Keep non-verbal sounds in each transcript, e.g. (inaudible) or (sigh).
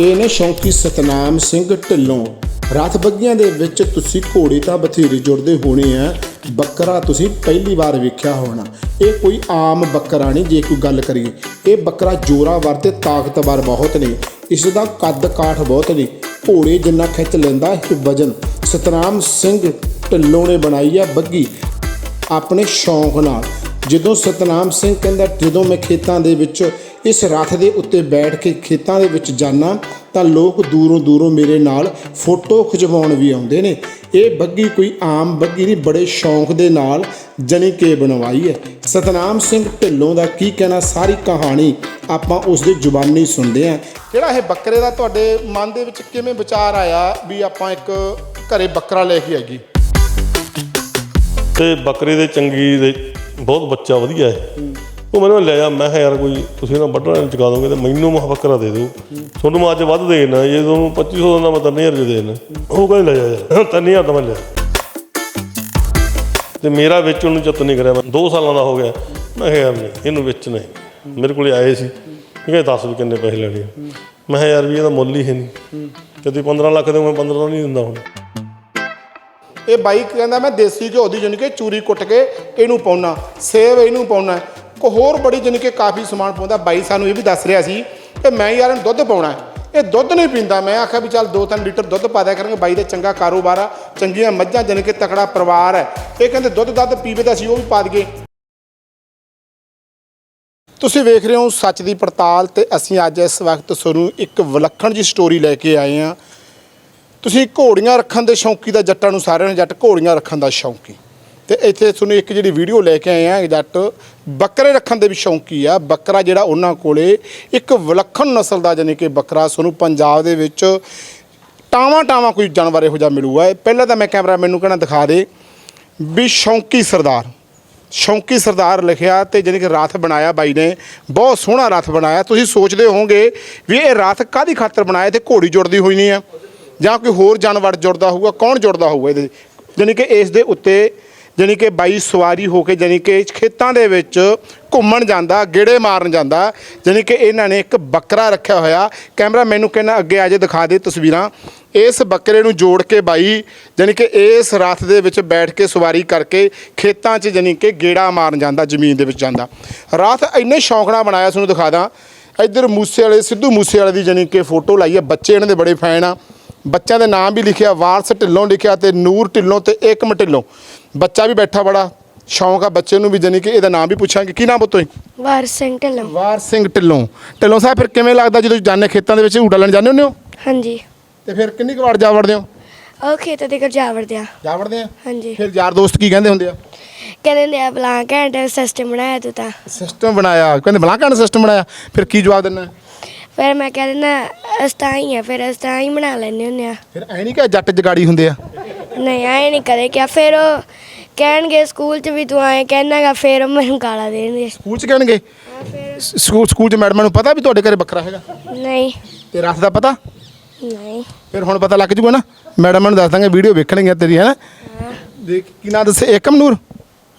ਇਹ ਨੇ ਸ਼ੌਂਕੀ ਸਤਨਾਮ ਸਿੰਘ ਢਿੱਲੋਂ। ਰਥ ਬੱਗੀਆਂ ਦੇ ਵਿੱਚ ਤੁਸੀਂ ਘੋੜੇ ਤਾਂ ਬਥੇਰੇ ਜੁੜਦੇ ਹੋਣੇ ਆ, ਬੱਕਰਾ ਤੁਸੀਂ ਪਹਿਲੀ ਵਾਰ ਵੇਖਿਆ ਹੋਣਾ। ਇਹ ਕੋਈ ਆਮ ਬੱਕਰਾ ਨਹੀਂ, ਜੇ ਕੋਈ ਗੱਲ ਕਰੀਏ। ਇਹ ਬੱਕਰਾ ਜੋਰਾਵਰ ਤੇ ਤਾਕਤਵਰ ਬਹੁਤ ਨੇ। ਇਸ ਦਾ ਕੱਦ ਕਾਠ ਬਹੁਤ ਨੇ। ਘੋੜੇ ਜਿੰਨਾ ਖਿੱਚ ਲੈਂਦਾ ਇਹ ਵਜਨ ਸਤਨਾਮ ਸਿੰਘ ਢਿੱਲੋਂ ਨੇ ਬਣਾਈ ਆ ਬੱਗੀ ਆਪਣੇ ਸ਼ੌਂਕ ਨਾਲ। ਜਦੋਂ ਸਤਨਾਮ ਸਿੰਘ ਕਹਿੰਦਾ, ਜਦੋਂ ਮੈਂ ਖੇਤਾਂ ਦੇ ਵਿੱਚ ਇਸ ਰਥ ਦੇ ਉੱਤੇ ਬੈਠ ਕੇ ਖੇਤਾਂ ਦੇ ਵਿੱਚ ਜਾਣਾ ਤਾਂ ਲੋਕ ਦੂਰੋਂ ਦੂਰੋਂ ਮੇਰੇ ਨਾਲ ਫੋਟੋ ਖਿਚਵਾਉਣ ਵੀ ਆਉਂਦੇ ਨੇ। ਇਹ ਬੱਗੀ ਕੋਈ ਆਮ ਬੱਗੀ ਨਹੀਂ ਬੜੇ ਸ਼ੌਂਕ ਦੇ ਨਾਲ ਜਣੀ ਕੇ ਬਣਵਾਈ ਹੈ। ਸਤਨਾਮ ਸਿੰਘ ਢਿੱਲੋਂ ਦਾ ਕੀ ਕਹਿਣਾ ਸਾਰੀ ਕਹਾਣੀ ਆਪਾਂ ਉਸ ਦੀ ਜ਼ੁਬਾਨੀ ਸੁਣਦੇ ਹਾਂ। ਜਿਹੜਾ ਇਹ ਬੱਕਰੇ ਦਾ ਤੁਹਾਡੇ ਮਨ ਦੇ ਵਿੱਚ ਕਿਵੇਂ ਵਿਚਾਰ ਆਇਆ ਵੀ ਆਪਾਂ ਇੱਕ ਘਰੇ ਬੱਕਰਾ ਲੈ ਕੇ ਆਈਏ? ਤੇ ਬੱਕਰੇ ਦੇ ਚੰਗੀ ਦੇ ਬਹੁਤ ਬੱਚਾ ਵਧੀਆ ਹੈ। ਉਹ ਮੈਨੂੰ ਲੈ ਜਾ, ਮੈਂ ਕਿਹਾ ਯਾਰ ਕੋਈ ਤੁਸੀਂ ਨਾ ਵੱਢਣ ਚੁਕਾ ਦੋਗੇ ਤੇ ਮੈਨੂੰ ਮਹ ਬੱਕਰਾ ਦੇ ਦਿਓ। ਤੁਹਾਨੂੰ ਮੈਂ ਅੱਜ ਵੱਧ ਦੇ ਦੇਣਾ, ਜੇ ਤੁਹਾਨੂੰ 2500 ਦਾ ਮੈਂ 3000 ਰੁਪਏ ਦੇ ਦੇਣਾ। ਉਹ ਕਹਿੰਦਾ, ਲੈ ਜਾ ਯਾਰ 3000 ਦਾ ਮੈਂ ਲਿਆ। ਤੇ ਮੇਰਾ ਵਿੱਚ ਉਹਨੂੰ ਚਤ ਨਹੀਂ ਕਰਿਆ, ਮੈਂ 2 ਸਾਲਾਂ ਦਾ ਹੋ ਗਿਆ। ਮੈਂ ਕਿਹਾ ਯਾਰ ਨਹੀਂ, ਇਹਨੂੰ ਵੇਚਣਾ ਹੈ ਮੇਰੇ ਕੋਲੇ ਆਏ ਸੀ। ਕਿਹਾ ਦੱਸ ਵੀ ਕਿੰਨੇ ਪੈਸੇ ਲੈਣੇ ਆ। ਮੈਂ ਕਿਹਾ ਯਾਰ ਵੀ ਇਹਦਾ ਮੁੱਲ ਹੀ ਹੈ ਨਹੀਂ। ਕਦੀ 15 ਲੱਖ ਦੇ ਮੈਂ 15 ਨਹੀਂ ਦਿੰਦਾ ਹੁਣ। ਇਹ ਬਾਈਕ ਕਹਿੰਦਾ, ਮੈਂ ਦੇਸੀ ਘਿਓ ਦੀ ਜਾਣੀ ਕਿ ਚੂਰੀ ਕੁੱਟ ਕੇ ਇਹਨੂੰ ਪਾਉਣਾ ਸੇਵ ਇਹਨੂੰ ਪਾਉਣਾ ਕੋ ਹੋਰ ਬੜੀ ਜਾਣੀ ਕਿ ਕਾਫੀ ਸਮਾਨ ਪਾਉਂਦਾ। ਬਾਈ ਸਾਨੂੰ ਇਹ ਵੀ ਦੱਸ ਰਿਹਾ ਸੀ ਕਿ ਮੈਂ ਯਾਰ ਇਹਨੂੰ ਦੁੱਧ ਪਾਉਣਾ ਇਹ ਦੁੱਧ ਨਹੀਂ ਪੀਂਦਾ। ਮੈਂ ਆਖਿਆ ਵੀ ਚੱਲ 2-3 ਲੀਟਰ ਦੁੱਧ ਪਾ ਦਿਆ ਕਰਾਂਗੇ। ਬਾਈ ਦੇ ਚੰਗਾ ਕਾਰੋਬਾਰ ਆ, ਚੰਗੀਆਂ ਮੱਝਾਂ ਜਾਣੀ ਕਿ ਤਕੜਾ ਪਰਿਵਾਰ ਹੈ। ਇਹ ਕਹਿੰਦੇ ਦੁੱਧ ਦੱਧ ਪੀਵੇ ਤਾਂ ਅਸੀਂ ਉਹ ਵੀ ਪਾ ਦਈਏ। ਤੁਸੀਂ ਵੇਖ ਰਹੇ ਹੋ ਸੱਚ ਦੀ ਪੜਤਾਲ ਤੇ ਅਸੀਂ ਅੱਜ ਇਸ ਵਕਤ ਤੁਹਾਨੂੰ ਇੱਕ ਵਿਲੱਖਣ ਜੀ ਸਟੋਰੀ ਲੈ ਕੇ ਆਏ ਹਾਂ। ਤੁਸੀਂ ਘੋੜੀਆਂ ਰੱਖਣ ਦੇ ਸ਼ੌਂਕੀ ਦਾ ਜੱਟਾਂ ਨੂੰ ਸਾਰਿਆਂ ਨੂੰ ਜੱਟ ਘੋੜੀਆਂ ਰੱਖਣ ਦਾ ਸ਼ੌਂਕੀ ਤੇ ਇੱਥੇ ਤੁਹਾਨੂੰ ਇੱਕ ਜਿਹੜੀ ਵੀਡੀਓ ਲੈ ਕੇ ਆਏ ਆ ਜੱਟ ਬੱਕਰੇ ਰੱਖਣ ਦੇ ਵੀ ਸ਼ੌਂਕੀ ਆ। ਬੱਕਰਾ ਜਿਹੜਾ ਉਹਨਾਂ ਕੋਲੇ ਇੱਕ ਵਿਲੱਖਣ ਨਸਲ ਦਾ ਜਾਨੀ ਕਿ ਬੱਕਰਾ ਤੁਹਾਨੂੰ ਪੰਜਾਬ ਦੇ ਵਿੱਚ ਟਾਵਾਂ ਟਾਵਾਂ ਕੋਈ ਜਾਨਵਰ ਇਹੋ ਜਿਹਾ ਮਿਲੂਗਾ। ਪਹਿਲਾਂ ਤਾਂ ਮੈਂ ਕੈਮਰਾ ਮੈਨੂੰ ਕਹਿਣਾ ਦਿਖਾ ਦੇ ਵੀ ਸ਼ੌਂਕੀ ਸਰਦਾਰ ਸ਼ੌਂਕੀ ਸਰਦਾਰ ਲਿਖਿਆ ਤੇ ਜਾਣੀ ਕਿ ਰਥ ਬਣਾਇਆ ਬਾਈ ਨੇ। ਬਹੁਤ ਸੋਹਣਾ ਰਥ ਬਣਾਇਆ। ਤੁਸੀਂ ਸੋਚਦੇ ਹੋਵੋਗੇ ਵੀ ਇਹ ਰਥ ਕਾਦੀ ਖਾਤਰ ਬਣਾਇਆ? ਤੇ ਘੋੜੀ ਜੁੜਦੀ ਹੋਈ ਨਹੀਂ ਆ। ਜਾਂ ਕੋਈ ਹੋਰ ਜਾਨਵਰ ਜੁੜਦਾ ਹੋਊਗਾ? ਕੌਣ ਜੁੜਦਾ ਹੋਊਗਾ ਇਹਦੇ? ਜਾਣੀ ਕਿ ਇਸ ਦੇ ਉੱਤੇ ਜਾਣੀ ਕਿ ਬਾਈ ਸਵਾਰੀ ਹੋ ਕੇ ਜਾਣੀ ਕਿ ਖੇਤਾਂ ਦੇ ਵਿੱਚ ਘੁੰਮਣ ਜਾਂਦਾ, ਗੇੜੇ ਮਾਰਨ ਜਾਂਦਾ, ਜਾਣੀ ਕਿ ਇਹਨਾਂ ਨੇ ਇੱਕ ਬੱਕਰਾ ਰੱਖਿਆ ਹੋਇਆ। ਕੈਮਰਾ ਮੈਨੂੰ ਕਹਿੰਦਾ, ਅੱਗੇ ਆ ਜੇ, ਦਿਖਾ ਦੇ ਤਸਵੀਰਾਂ। ਇਸ ਬੱਕਰੇ ਨੂੰ ਜੋੜ ਕੇ ਬਾਈ, ਜਾਣੀ ਕਿ ਇਸ ਰਥ ਦੇ ਵਿੱਚ ਬੈਠ ਕੇ ਸਵਾਰੀ ਕਰਕੇ ਖੇਤਾਂ 'ਚ ਜਾਣੀ ਕਿ ਗੇੜਾ ਮਾਰਨ ਜਾਂਦਾ, ਜ਼ਮੀਨ ਦੇ ਵਿੱਚ ਜਾਂਦਾ। ਰਥ ਇੰਨੇ ਸ਼ੌਂਕ ਨਾਲ ਬਣਾਇਆ, ਤੁਹਾਨੂੰ ਦਿਖਾ ਦਾਂ। ਇੱਧਰ ਮੂਸੇ ਵਾਲੇ, ਸਿੱਧੂ ਮੂਸੇ ਵਾਲੇ ਦੀ ਜਾਣੀ ਕਿ ਫੋਟੋ ਲਾਈ ਹੈ ਬੱਚੇ ਇਹਨਾਂ ਦੇ ਬੜੇ ਫੈਨ ਆ। ਬੱਚਿਆਂ ਦੇ ਨਾਮ ਵੀ ਲਿਖਿਆ, ਵਾਰਸ ਢਿੱਲੋਂ ਲਿਖਿਆ ਤੇ ਨੂਰ ਢਿੱਲੋਂ ਤੇ ਏਕਮ ਢਿੱਲੋਂ। ਬੱਚਾ ਵੀ ਬੈਠਾ ਬੜਾ ਸ਼ੌਂਕ ਆ ਬੱਚੇ ਨੂੰ ਵੀ ਜਾਣੀ ਕਿ ਇਹਦਾ ਨਾਮ ਵੀ ਪੁੱਛਾਂਗੇ। ਕੀ ਨਾਮ ਪੁੱਤੋ ਵਾਰ ਸਿੰਘ ਢਿੱਲੋਂ। ਵਾਰ ਸਿੰਘ ਢਿੱਲੋਂ। ਢਿੱਲੋਂ ਸਾਹਿਬ ਫਿਰ ਕਿਵੇਂ ਲੱਗਦਾ ਜਦੋਂ ਜਾਂਦੇ ਖੇਤਾਂ ਦੇ ਵਿੱਚ ਝੂਟਾ ਲੈਣ ਜਾਂਦੇ ਹੁੰਦੇ ਹੋ? ਹਾਂਜੀ। ਤੇ ਫਿਰ ਕਿੰਨੀ ਕੁ ਵਾਰ ਜਾ ਵੜਦੇ ਹੋ? ਉਹ ਖੇਤ ਦੇ ਘਰ ਜਾ ਵੜਦੇ ਆ। ਜਾ ਵੜਦੇ ਆ? ਹਾਂਜੀ। ਫਿਰ ਯਾਰ ਦੋਸਤ ਕੀ ਕਹਿੰਦੇ ਹੁੰਦੇ ਆ? ਕਹਿੰਦੇ ਨੇ ਆ ਬਲਾਂ ਘੰਟ ਸਿਸਟਮ ਬਣਾਇਆ ਤੂੰ ਤਾਂ। ਸਿਸਟਮ ਬਣਾਇਆ। ਕਹਿੰਦੇ ਬਲਾਕਾਂ ਸਿਸਟਮ ਬਣਾਇਆ। ਫਿਰ ਕੀ ਜਵਾਬ ਦਿੰਦਾ? ਫਿਰ ਮੈਂ ਕਹਿ ਦਿੰਦਾ ਅਸਤਾ ਹੀ ਆ ਫਿਰ ਅਸਤਾ ਹੀ ਬਣਾ ਲੈਂਦੇ ਹੁੰਦੇ ਆ। ਫਿਰ ਐ ਨਹੀਂ ਕਿ ਜੱਟ ਜਗਾੜੀ ਹੁੰਦੇ ਆ? ਨਹੀਂ ਆਏ ਨਹੀਂ ਕਰੇ ਕਿਆ ਫਿਰ ਉਹ ਕਹਿਣਗੇ ਸਕੂਲ 'ਚ ਵੀ ਤੂੰ ਆਏ ਕਹਿਣਾਗਾ ਫਿਰ ਉਹ ਮੈਨੂੰ ਗਾਲਾਂ ਦੇਣਗੇ। ਸਕੂਲ ਚ ਕਹਿਣਗੇ? ਸਕੂਲ ਸਕੂਲ ਚ ਮੈਡਮਾਂ ਨੂੰ ਪਤਾ ਵੀ ਤੁਹਾਡੇ ਘਰੇ ਬੱਕਰਾ ਹੈਗਾ? ਨਹੀਂ। ਤੇ ਰਥ ਦਾ ਪਤਾ? ਨਹੀਂ। ਫਿਰ ਹੁਣ ਪਤਾ ਲੱਗ ਜੂਗਾ ਨਾ। ਮੈਡਮਾਂ ਨੂੰ ਦੱਸ ਦਾਂਗੇ ਵੀਡੀਓ ਵੇਖਣਗੇ ਤੇਰੀ ਹੈ। ਨਾ ਦੇਖ ਕੀ ਨਾਂ ਦੱਸੇ? ਏਕਮ ਨੂਰ?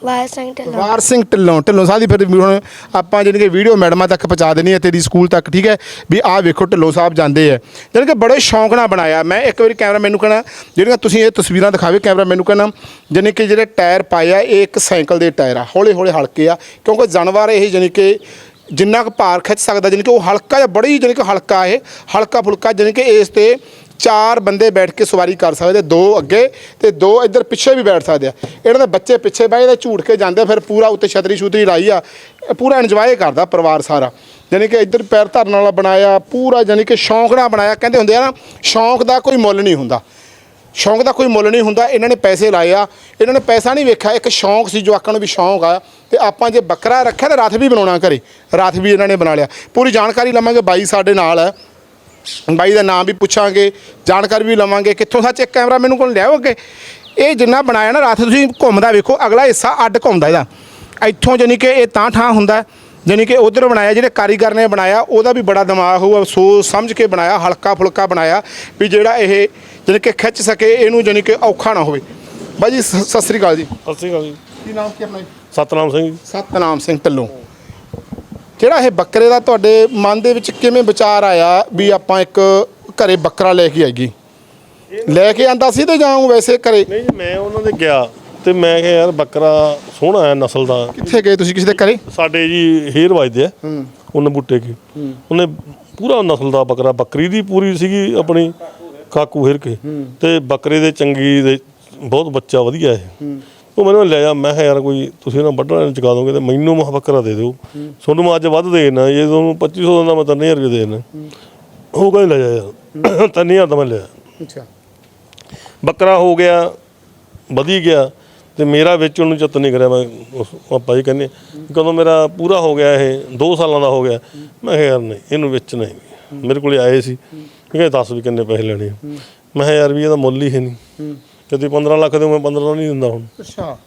ਵਾਰ ਸਿੰਘ ਢਿੱਲੋਂ। ਵਾਰ ਸਿੰਘ ਢਿੱਲੋਂ ਢਿੱਲੋਂ ਸਾਹਿਬ ਦੀ ਫਿਰ ਵੀ ਹੁਣ ਆਪਾਂ ਜਿਹੜੀ ਕਿ ਵੀਡੀਓ ਮੈਡਮਾਂ ਤੱਕ ਪਹੁੰਚਾ ਦੇਣੀ ਹੈ ਤੇਰੀ ਸਕੂਲ ਤੱਕ, ਠੀਕ ਹੈ? ਵੀ ਆਹ ਵੇਖੋ ਢਿੱਲੋਂ ਸਾਹਿਬ ਜਾਂਦੇ ਹੈ ਜਾਣੀ ਕਿ ਬੜੇ ਸ਼ੌਂਕ ਨਾਲ ਬਣਾਇਆ। ਮੈਂ ਇੱਕ ਵਾਰੀ ਕੈਮਰਾ ਮੈਨੂੰ ਕਹਿਣਾ, ਜਿਹੜੀਆਂ ਤੁਸੀਂ ਇਹ ਤਸਵੀਰਾਂ ਦਿਖਾਵੇ ਕੈਮਰਾ ਮੈਨੂੰ ਕਹਿਣਾ, ਜਾਣੀ ਕਿ ਜਿਹੜੇ ਟਾਇਰ ਪਾਏ ਆ, ਇਹ ਇੱਕ ਸਾਈਕਲ ਦੇ ਟਾਇਰ ਆ ਹੌਲੇ ਹੌਲੇ ਹਲਕੇ ਆ, ਕਿਉਂਕਿ ਜਾਨਵਰ ਇਹ ਜਾਣੀ ਕਿ ਜਿੰਨਾ ਕੁ ਭਾਰ ਖਿੱਚ ਸਕਦਾ, ਜਾਣੀ ਕਿ ਉਹ ਹਲਕਾ ਜਾਂ ਬੜੀ ਜਾਣੀ ਕਿ ਹਲਕਾ ਇਹ ਹਲਕਾ ਫੁਲਕਾ ਜਾਣੀ ਕਿ ਇਸ ਤੇ ਚਾਰ ਬੰਦੇ ਬੈਠ ਕੇ ਸਵਾਰੀ ਕਰ ਸਕਦੇ ਦੋ ਅੱਗੇ ਤੇ ਦੋ ਇੱਧਰ ਪਿੱਛੇ ਵੀ ਬੈਠ ਸਕਦੇ ਆ। ਇਹਨਾਂ ਦੇ ਬੱਚੇ ਪਿੱਛੇ ਬਹਿ ਜਾਂਦੇ, ਝੂਠ ਕੇ ਜਾਂਦੇ ਫਿਰ ਪੂਰਾ ਉੱਤੇ ਛਤਰੀ ਛੁਤਰੀ ਲਾਈ ਆ। ਪੂਰਾ ਇੰਜੋਏ ਕਰਦਾ ਪਰਿਵਾਰ ਸਾਰਾ। ਯਾਨੀ ਕਿ ਇੱਧਰ ਪੈਰ ਧਰਨ ਵਾਲਾ ਬਣਾਇਆ, ਪੂਰਾ ਯਾਨੀ ਕਿ ਸ਼ੌਂਕ ਨਾਲ ਬਣਾਇਆ। ਕਹਿੰਦੇ ਹੁੰਦੇ ਆ ਨਾ, ਸ਼ੌਂਕ ਦਾ ਕੋਈ ਮੁੱਲ ਨਹੀਂ ਹੁੰਦਾ। ਸ਼ੌਂਕ ਦਾ ਕੋਈ ਮੁੱਲ ਨਹੀਂ ਹੁੰਦਾ, ਇਹਨਾਂ ਨੇ ਪੈਸੇ ਲਾਏ ਆ। ਇਹਨਾਂ ਨੇ ਪੈਸਾ ਨਹੀਂ ਵੇਖਿਆ, ਇੱਕ ਸ਼ੌਂਕ ਸੀ ਜਵਾਕਾਂ ਨੂੰ ਵੀ ਸ਼ੌਂਕ ਆ। ਤੇ ਆਪਾਂ ਜੇ ਬੱਕਰਾ ਰੱਖਿਆ ਤਾਂ ਰੱਥ ਵੀ ਬਣਾਉਣਾ ਘਰੇ। ਰੱਥ ਵੀ ਇਹਨਾਂ ਨੇ ਬਣਾ ਲਿਆ। ਪੂਰੀ ਜਾਣਕਾਰੀ ਲਵਾਂਗੇ ਬਾਈ ਸਾਡੇ ਨਾਲ। ਹੈ ਬਾਈ ਦਾ ਨਾਮ ਵੀ ਪੁੱਛਾਂਗੇ ਜਾਣਕਾਰੀ ਵੀ ਲਵਾਂਗੇ ਕਿੱਥੋਂ ਸੱਚ ਇੱਕ ਕੈਮਰਾ ਮੈਨੂੰ ਕੋਲ ਲਿਆਓ ਅੱਗੇ ਇਹ ਜਿੰਨਾ ਬਣਾਇਆ ਨਾ ਰਥ ਤੁਸੀਂ ਘੁੰਮਦਾ ਵੇਖੋ ਅਗਲਾ ਹਿੱਸਾ ਅੱਡ ਘੁੰਮਦਾ ਇਹਦਾ। ਇੱਥੋਂ ਜਾਨੀ ਕਿ ਇਹ ਤਾਂ ਠਾਂ ਹੁੰਦਾ ਜਾਨੀ ਕਿ ਉਧਰ ਬਣਾਇਆ ਜਿਹੜੇ ਕਾਰੀਗਰ ਨੇ ਬਣਾਇਆ ਉਹਦਾ ਵੀ ਬੜਾ ਦਿਮਾਗ ਹੋਊਗਾ ਸੋਚ ਸਮਝ ਕੇ ਬਣਾਇਆ ਹਲਕਾ ਫੁਲਕਾ ਬਣਾਇਆ ਵੀ ਜਿਹੜਾ ਇਹ ਜਾਨੀ ਕਿ ਖਿੱਚ ਸਕੇ ਇਹਨੂੰ ਜਾਨੀ ਕਿ ਔਖਾ ਨਾ ਹੋਵੇ। ਬਾਈ ਜੀ ਸਤਿ ਸ੍ਰੀ ਅਕਾਲ ਜੀ। ਸਤਿ ਸ਼੍ਰੀ ਅਕਾਲ ਜੀ। ਕੀ ਨਾਮ ਕੀ ਆਪਣਾ? ਸਤਨਾਮ ਸਿੰਘ। ਸਤਨਾਮ ਸਿੰਘ ਢਿੱਲੋਂ। ਜਿਹੜਾ ਇਹ ਬੱਕਰੇ ਦਾ ਤੁਹਾਡੇ ਮਨ ਦੇ ਵਿੱਚ ਕਿਵੇਂ ਵਿਚਾਰ ਆਇਆ ਵੀ ਆਪਾਂ ਇੱਕ ਘਰੇ ਬੱਕਰਾ ਲੈ ਕੇ ਆਈਏ? ਲੈ ਕੇ ਆਂਦਾ ਸੀ ਤੇ ਜਾਂ ਊਂ ਵੈਸੇ ਘਰੇ? ਨਹੀਂ ਜੀ ਮੈਂ ਉਹਨਾਂ ਦੇ ਗਿਆ ਤੇ ਮੈਂ ਕਿਹਾ ਯਾਰ ਬੱਕਰਾ ਸੋਹਣਾ ਹੈ ਨਸਲ ਦਾ। ਕਿੱਥੇ ਗਏ ਤੁਸੀਂ ਕਿਸੇ ਦੇ ਘਰੇ? ਸਾਡੇ ਜੀ ਹੇਰ ਵੱਜਦੇ ਆ। ਉਹਨੇ ਬੁੱਟੇ ਕੀ। ਉਹਨੇ ਪੂਰਾ ਨਸਲ ਦਾ ਬੱਕਰਾ ਬੱਕਰੀ ਦੀ ਪੂਰੀ ਸੀਗੀ ਆਪਣੀ ਕਾਕੂ ਹਿਰ ਕੇ। ਤੇ ਬੱਕਰੇ ਦੇ ਚੰਗੀ ਦੇ ਬਹੁਤ ਬੱਚਾ ਵਧੀਆ ਹੈ। ਉਹ ਮੈਨੂੰ ਲੈ ਜਾ ਮੈਂ ਕਿਹਾ ਯਾਰ ਕੋਈ ਤੁਸੀਂ ਨਾ ਵੱਢਣਾ ਚੁਕਾ ਦੋਗੇ ਤੇ ਮੈਨੂੰ ਮਹਾ ਬੱਕਰਾ ਦੇ ਦਿਓ। ਤੁਹਾਨੂੰ ਮੈਂ ਅੱਜ ਵੱਧ ਦੇ ਦੇਣਾ ਜੇ ਤੁਹਾਨੂੰ 2500 ਦਿੰਦਾ ਮੈਂ 3000 ਰੁਪਏ ਦੇ ਦੇਣਾ। ਉਹ ਕਹਿੰਦੇ ਲੈ ਜਾ ਯਾਰ 3000 ਤਾਂ ਮੈਂ ਲਿਆ। ਅੱਛਾ। ਬੱਕਰਾ ਹੋ ਗਿਆ ਵਧੀ ਗਿਆ ਤੇ ਮੇਰਾ ਵੇਚਣ ਨੂੰ ਚਿੱਤ ਨਹੀਂ ਕਰਿਆ ਮੈਂ ਉਸ ਪਾਪਾ ਜੀ ਕਹਿੰਦੇ ਕਦੋਂ ਮੇਰਾ ਪੂਰਾ ਹੋ ਗਿਆ ਇਹ 2 ਸਾਲਾਂ ਦਾ ਹੋ ਗਿਆ। ਮੈਂ ਕਿਹਾ ਯਾਰ ਨਹੀਂ ਇਹਨੂੰ ਵੇਚਣਾ ਹੀ ਨਹੀਂ। ਮੇਰੇ ਕੋਲੇ ਆਏ ਸੀ। ਕਹਿੰਦੇ ਦੱਸ ਵੀ ਕਿੰਨੇ ਪੈਸੇ ਲੈਣੇ। ਮੈਂ ਕਿਹਾ ਯਾਰ ਵੀ ਇਹਦਾ ਮੁੱਲ ਹੀ ਹੈ ਨਹੀਂ। ਕਦੇ 15 ਲੱਖ ਦੇ ਮੈਂ 15 ਨਹੀਂ ਦਿੰਦਾ ਹੁਣ। ਅੱਛਾ।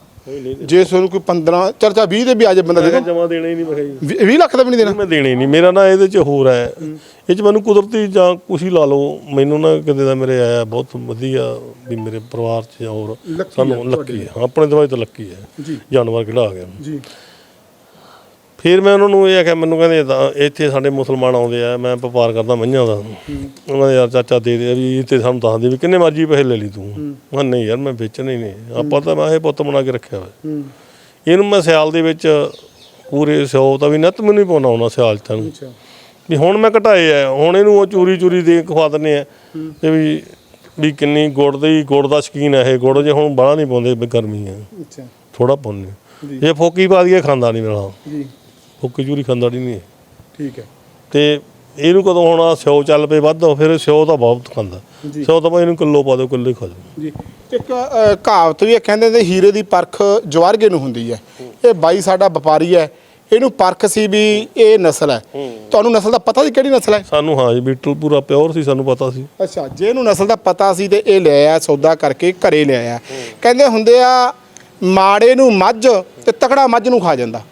ਜੇ ਤੁਹਾਨੂੰ ਕੋਈ 15 ਚਰਚਾ 20 ਦੇ ਵੀ ਆ ਜਾਏ ਬੰਦਾ ਦੇ ਜਮਾ ਦੇਣਾ ਹੀ ਨਹੀਂ ਮੈਂ ਕਿਹਾ ਜੀ। 20 ਲੱਖ ਦਾ ਵੀ ਨਹੀਂ ਦੇਣਾ। ਮੈਂ ਦੇਣਾ ਹੀ ਨਹੀਂ। ਮੇਰਾ ਨਾ ਇਹਦੇ ਚ ਹੋਰ ਹੈ। ਇਹ ਚ ਮੈਨੂੰ ਕੁਦਰਤੀ ਜਾਂ ਕੁਛ ਹੀ ਲਾ ਲਓ। ਮੈਨੂੰ ਨਾ ਕਿਤੇ ਦਾ ਮੇਰੇ ਆਇਆ ਬਹੁਤ ਵਧੀਆ ਵੀ ਮੇਰੇ ਪਰਿਵਾਰ ਚ ਜਾਂ ਹੋਰ ਸਾਨੂੰ ਲੱਕੀ ਹੈ। ਆਪਣੇ ਦਵਾਈ ਤਾਂ ਲੱਕੀ ਹੈ। ਜੀ। ਜਾਨਵਰ ਕਿਹੜਾ ਆ ਗਿਆ। ਜੀ। ਫਿਰ ਮੈਂ ਉਹਨਾਂ ਨੂੰ ਇਹ ਆਖਿਆ ਮੈਨੂੰ ਕਹਿੰਦੇ ਇੱਥੇ ਸਾਡੇ ਮੁਸਲਮਾਨ ਆਉਂਦੇ ਆ ਮੈਂ ਵਪਾਰ ਕਰਦਾ ਮੱਝਾਂ ਦਾ। ਉਹਨਾਂ ਦੇ ਯਾਰ ਚਾਚਾ ਦੇ ਦੇ ਵੀ ਤੇ ਸਾਨੂੰ ਦੱਸ ਦੇ ਵੀ ਕਿੰਨੇ ਮਰਜ਼ੀ ਪੈਸੇ ਲੈ ਲਈ ਤੂੰ। ਮੈਂ ਨਹੀਂ ਯਾਰ ਮੈਂ ਵੇਚਣਾ ਹੀ ਨਹੀਂ। ਆਪਾਂ ਤਾਂ ਮੈਂ ਇਹ ਪੁੱਤ ਬਣਾ ਕੇ ਰੱਖਿਆ ਹੋਇਆ? ਇਹਨੂੰ ਮੈਂ ਸਿਆਲ ਦੇ ਵਿੱਚ ਪੂਰੇ ਸਿਓ ਤਾਂ ਵੀ ਨੱਤ ਮੈਨੂੰ ਹੀ ਪਾਉਣਾ ਹੁੰਦਾ ਸਿਆਲ ਤਾਂ ਅੱਛਾ। ਵੀ ਹੁਣ ਮੈਂ ਘਟਾਏ ਆ ਹੁਣ ਇਹਨੂੰ ਉਹ ਚੂਰੀ ਚੂਰੀ ਦੇ ਖਵਾ ਦਿੰਦੇ ਆ। ਤੇ ਵੀ ਵੀ ਕਿੰਨੀ ਗੁੜ ਦੀ ਗੁੜ ਦਾ ਸ਼ਕੀਨ ਹੈ ਇਹ ਗੁੜ ਜੇ ਹੁਣ ਬਾਹਲਾ ਨਹੀਂ ਪਾਉਂਦੇ ਗਰਮੀ ਆ। ਅੱਛਾ। ਥੋੜਾ ਪਾਉਂਦੇ ਇਹ ਫੋਕੀ ਪਾ ਦਈਏ ਖਾਂਦਾ ਨਹੀਂ ਮੇਰਾ। ਜੀ। ਫੋਕੀ ਚੂਰੀ ਖਾਂਦਾ ਨਹੀਂ ਠੀਕ ਹੈ। ਤੇ ਇਹਨੂੰ ਕਦੋਂ ਹੁਣ ਸਿਓ ਚੱਲ ਪਏ ਵੱਧ ਫਿਰ ਸਿਓ ਤਾਂ ਬਹੁਤ ਖਾਂਦਾ ਸਿਓ ਤਾਂ ਭਾਈ ਇਹਨੂੰ ਕਿਲੋ ਪਾ ਦਿਓ ਕਿਲੋ ਹੀ ਖਾ ਜਾਓ ਜੀ। ਇੱਕ ਅ, ਕਹਾਵਤ ਵੀ ਹੈ ਕਹਿੰਦੇ ਨੇ ਹੀਰੇ ਦੀ ਪਰਖ ਜਵਾਰਗੇ ਨੂੰ ਹੁੰਦੀ ਹੈ। ਇਹ ਬਾਈ ਸਾਡਾ ਵਪਾਰੀ ਹੈ। ਇਹਨੂੰ ਪਰਖ ਸੀ ਵੀ ਇਹ ਨਸਲ ਹੈ। ਤੁਹਾਨੂੰ ਨਸਲ ਦਾ ਪਤਾ ਸੀ ਕਿਹੜੀ ਨਸਲ ਹੈ? ਸਾਨੂੰ ਹਾਂ ਜੀ ਬੀਟਲ ਪੂਰਾ ਪਿਓਰ ਸੀ ਸਾਨੂੰ ਪਤਾ ਸੀ। ਅੱਛਾ ਜੇ ਇਹਨੂੰ ਨਸਲ ਦਾ ਪਤਾ ਸੀ ਤੇ ਇਹ ਲੈ ਆਇਆ ਸੌਦਾ ਕਰਕੇ ਘਰੇ ਲੈ ਆਇਆ। ਕਹਿੰਦੇ ਹੁੰਦੇ ਆ ਮਾੜੇ ਨੂੰ ਮੱਝ ਤੇ ਤਕੜਾ ਮੱਝ ਨੂੰ ਖਾ ਜਾਂਦਾ।